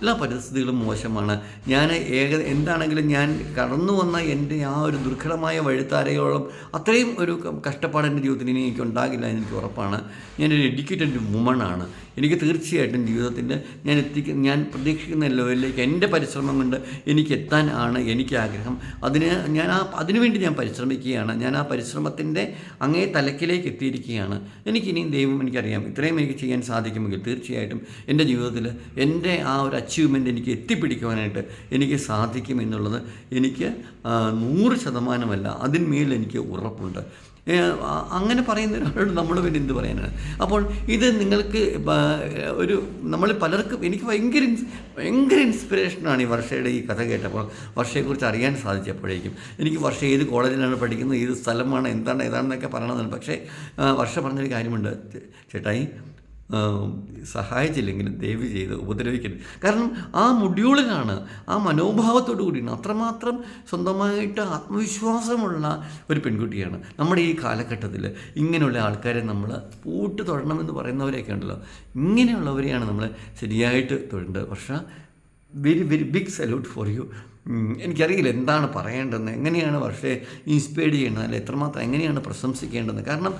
A: എല്ലാ പരിസ്ഥിതികളും മോശമാണ്. ഞാൻ ഏക എന്താണെങ്കിലും ഞാൻ കടന്നു വന്ന എന്റെ ആ ഒരു ദുർഘടമായ വഴുത്താരയോളം അത്രയും ഒരു കഷ്ടപ്പാട് എന്റെ ജീവിതത്തിൽ ഇനി എനിക്ക് ഉണ്ടാകില്ല എന്ന് എനിക്ക് ഉറപ്പാണ്. ഞാനൊരു എഡ്യൂക്കേറ്റഡ് വുമണാണ് എനിക്ക് തീർച്ചയായിട്ടും ജീവിതത്തിൽ ഞാൻ എത്തിക്കുന്ന ഞാൻ പ്രതീക്ഷിക്കുന്ന ലെവലിലേക്ക് എന്റെ പരിശ്രമം കൊണ്ട് എനിക്ക് എത്താൻ ആണ് എനിക്ക് ആഗ്രഹം. അതിന് ഞാൻ ആ അതിനുവേണ്ടി ഞാൻ പരിശ്രമിക്കുകയാണ്. ഞാൻ ആ പരിശ്രമത്തിന്റെ അങ്ങേ തലക്കിലേക്ക് എത്തിയിരിക്കുകയാണ്. എനിക്കിനിയും ദൈവം എനിക്കറിയാം. ഇത്രയും എനിക്ക് ചെയ്യാൻ സാധിക്കുമെങ്കിൽ തീർച്ചയായിട്ടും എന്റെ ജീവിതത്തിൽ എന്റെ ആ ഒരു അച്ചീവ്മെന്റ് എനിക്ക് എത്തിപ്പിടിക്കുവാനായിട്ട് എനിക്ക് സാധിക്കും എന്നുള്ളത് എനിക്ക് നൂറ് ശതമാനമല്ല അതിന്മേൽ എനിക്ക് ഉറപ്പുണ്ട്. അങ്ങനെ പറയുന്ന ഒരാളോട് നമ്മൾ പിന്നെ എന്ത് പറയാനാണ്? അപ്പോൾ ഇത് നിങ്ങൾക്ക് ഒരു നമ്മൾ പലർക്കും എനിക്ക് ഭയങ്കര ഭയങ്കര ഇൻസ്പിറേഷനാണ് ഈ വർഷയുടെ ഈ കഥ കേട്ടപ്പോൾ. വർഷയെക്കുറിച്ച് അറിയാൻ സാധിച്ചപ്പോഴേക്കും. എനിക്ക് വർഷ ഏത് കോളേജിലാണ് പഠിക്കുന്നത് ഏത് സ്ഥലമാണ് എന്താണ് ഏതാണെന്നൊക്കെ പറയണമെന്നാണ് പക്ഷേ വർഷ പറഞ്ഞൊരു കാര്യമുണ്ട്. ചേട്ടായി സഹായിച്ചില്ലെങ്കിലും ദയവ് ചെയ്ത് ഉപദ്രവിക്കരുത്. കാരണം ആ മൊഡ്യൂളിലാണ് ആ മനോഭാവത്തോടു കൂടിയാണ് അത്രമാത്രം സ്വന്തമായിട്ട് ആത്മവിശ്വാസമുള്ള ഒരു പെൺകുട്ടിയാണ്. നമ്മുടെ ഈ കാലഘട്ടത്തിൽ ഇങ്ങനെയുള്ള ആൾക്കാരെ നമ്മൾ പൂട്ട് തൊഴണമെന്ന് പറയുന്നവരെയൊക്കെ ഉണ്ടല്ലോ. ഇങ്ങനെയുള്ളവരെയാണ് നമ്മൾ ശരിയായിട്ട് തൊഴേണ്ടത് പക്ഷേ very very big salute for you എനിക്കറിയില്ല എന്താണ് പറയേണ്ടതെന്ന്. എങ്ങനെയാണ് പക്ഷേ ഇൻസ്പയർ ചെയ്യേണ്ടത്? അല്ലെങ്കിൽ എത്രമാത്രം എങ്ങനെയാണ് പ്രശംസിക്കേണ്ടതെന്ന്? കാരണം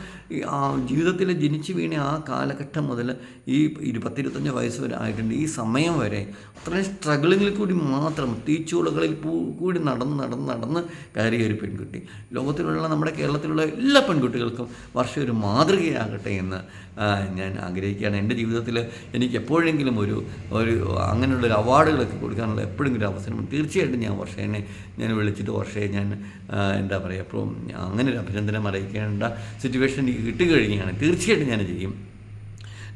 A: ജീവിതത്തിൽ ജനിച്ചു വീണ ആ കാലഘട്ടം മുതൽ ഈ പത്തിരുപത്തഞ്ച് വയസ്സ് വരെ ആയിട്ടുണ്ട്. ഈ സമയം വരെ അത്രയും സ്ട്രഗിളിങ്ങിൽ കൂടി മാത്രം തീച്ചുളകളിൽ കൂടി നടന്ന് നടന്ന് നടന്ന് കയറിയ ഒരു പെൺകുട്ടി. ലോകത്തിലുള്ള നമ്മുടെ കേരളത്തിലുള്ള എല്ലാ പെൺകുട്ടികൾക്കും വർഷം ഒരു മാതൃകയാകട്ടെ എന്ന് ഞാൻ ആഗ്രഹിക്കുകയാണ്. എന്റെ ജീവിതത്തിൽ എനിക്ക് എപ്പോഴെങ്കിലും ഒരു ഒരു അങ്ങനെയുള്ളൊരു അവാർഡുകളൊക്കെ കൊടുക്കാനുള്ള എപ്പോഴെങ്കിലും ഒരു അവസരം തീർച്ചയായിട്ടും ഞാൻ വർഷേനെ ഞാൻ വിളിച്ചിട്ട് വർഷയെ ഞാൻ എന്താ പറയുക അപ്പോൾ അങ്ങനെ ഒരു അഭിനന്ദനം അറിയിക്കേണ്ട സിറ്റുവേഷൻ എനിക്ക് കിട്ടിക്കഴിഞ്ഞാണ് തീർച്ചയായിട്ടും ഞാൻ ചെയ്യും.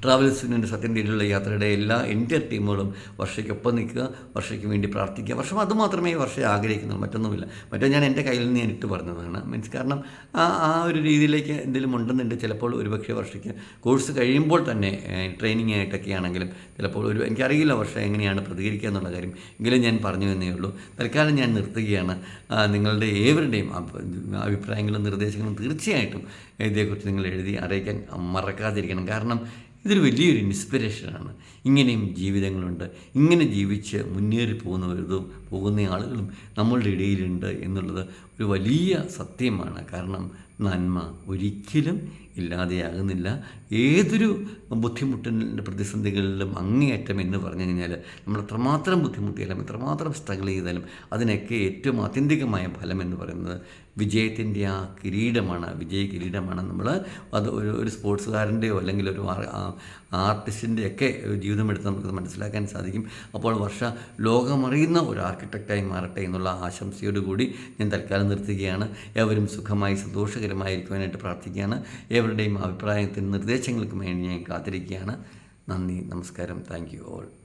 A: ട്രാവൽസിന്റെ സത്യം തേടിയുള്ള യാത്രയുടെ എല്ലാ എന്റെ ടീമുകളും വർഷയ്ക്കൊപ്പം നിൽക്കുക വർഷയ്ക്ക് വേണ്ടി പ്രാർത്ഥിക്കുക. വർഷം അതുമാത്രമേ വർഷം ആഗ്രഹിക്കുന്നു മറ്റൊന്നുമില്ല. മറ്റേ ഞാൻ എന്റെ കയ്യിൽ നിന്ന് ഞാൻ ഇട്ട് പറഞ്ഞതാണ്. മീൻസ് കാരണം ആ ആ ഒരു രീതിയിലേക്ക് എന്തെങ്കിലും ഉണ്ടെന്നുണ്ട് ചിലപ്പോൾ ഒരുപക്ഷെ വർഷയ്ക്ക് കോഴ്സ് കഴിയുമ്പോൾ തന്നെ ട്രെയിനിങ് ആയിട്ടൊക്കെ ആണെങ്കിലും ചിലപ്പോൾ ഒരു എനിക്കറിയില്ല വർഷം എങ്ങനെയാണ് പ്രതികരിക്കുക എന്നുള്ള കാര്യം. എങ്കിലും ഞാൻ പറഞ്ഞു എന്നേ ഉള്ളൂ. തൽക്കാലം ഞാൻ നിർത്തുകയാണ്. നിങ്ങളുടെ ഏവരുടെയും അഭിപ്രായങ്ങളും നിർദ്ദേശങ്ങളും തീർച്ചയായിട്ടും ഇതേക്കുറിച്ച് നിങ്ങൾ എഴുതി അറിയിക്കാൻ മറക്കാതിരിക്കണം. കാരണം ഇതൊരു വലിയൊരു ഇൻസ്പിറേഷനാണ് ഇങ്ങനെയും ജീവിതങ്ങളുണ്ട്. ഇങ്ങനെ ജീവിച്ച് മുന്നേറി പോകുന്നവരും പോകുന്ന ആളുകളും നമ്മളുടെ ഇടയിലുണ്ട് എന്നുള്ളത് ഒരു വലിയ സത്യമാണ്. കാരണം നന്മ ഒരിക്കലും ഇല്ലാതെയാകുന്നില്ല. ഏതൊരു ബുദ്ധിമുട്ടിന്റെ പ്രതിസന്ധികളിലും അങ്ങേയറ്റം എന്ന് പറഞ്ഞു കഴിഞ്ഞാൽ നമ്മൾ എത്രമാത്രം ബുദ്ധിമുട്ടിയാലും എത്രമാത്രം സ്ട്രഗിൾ ചെയ്താലും അതിനൊക്കെ ഏറ്റവും ആത്യന്തികമായ ഫലം എന്ന് പറയുന്നത് വിജയത്തിന്റെ ആ കിരീടമാണ് വിജയ കിരീടമാണ് നമ്മൾ അത് ഒരു ഒരു സ്പോർട്സുകാരന്റെയോ അല്ലെങ്കിൽ ഒരു ആർട്ടിസ്റ്റിന്റെ ഒക്കെ ജീവിതം എടുത്ത് നമുക്ക് മനസ്സിലാക്കാൻ സാധിക്കും. അപ്പോൾ വർഷ ലോകമറിയുന്ന ഒരു ആർക്കിടെക്റ്റായി മാറട്ടെ എന്നുള്ള ആശംസയോടുകൂടി ഞാൻ തൽക്കാലം നിർത്തുകയാണ്. ഏവരും സുഖമായി സന്തോഷകരമായിരിക്കുവാനായിട്ട് പ്രാർത്ഥിക്കുകയാണ്. ഏവരുടെയും അഭിപ്രായത്തിന് നിർദ്ദേശങ്ങൾക്കും വേണ്ടി ഞാൻ കാത്തിരിക്കുകയാണ്. നന്ദി നമസ്കാരം. Thank you all.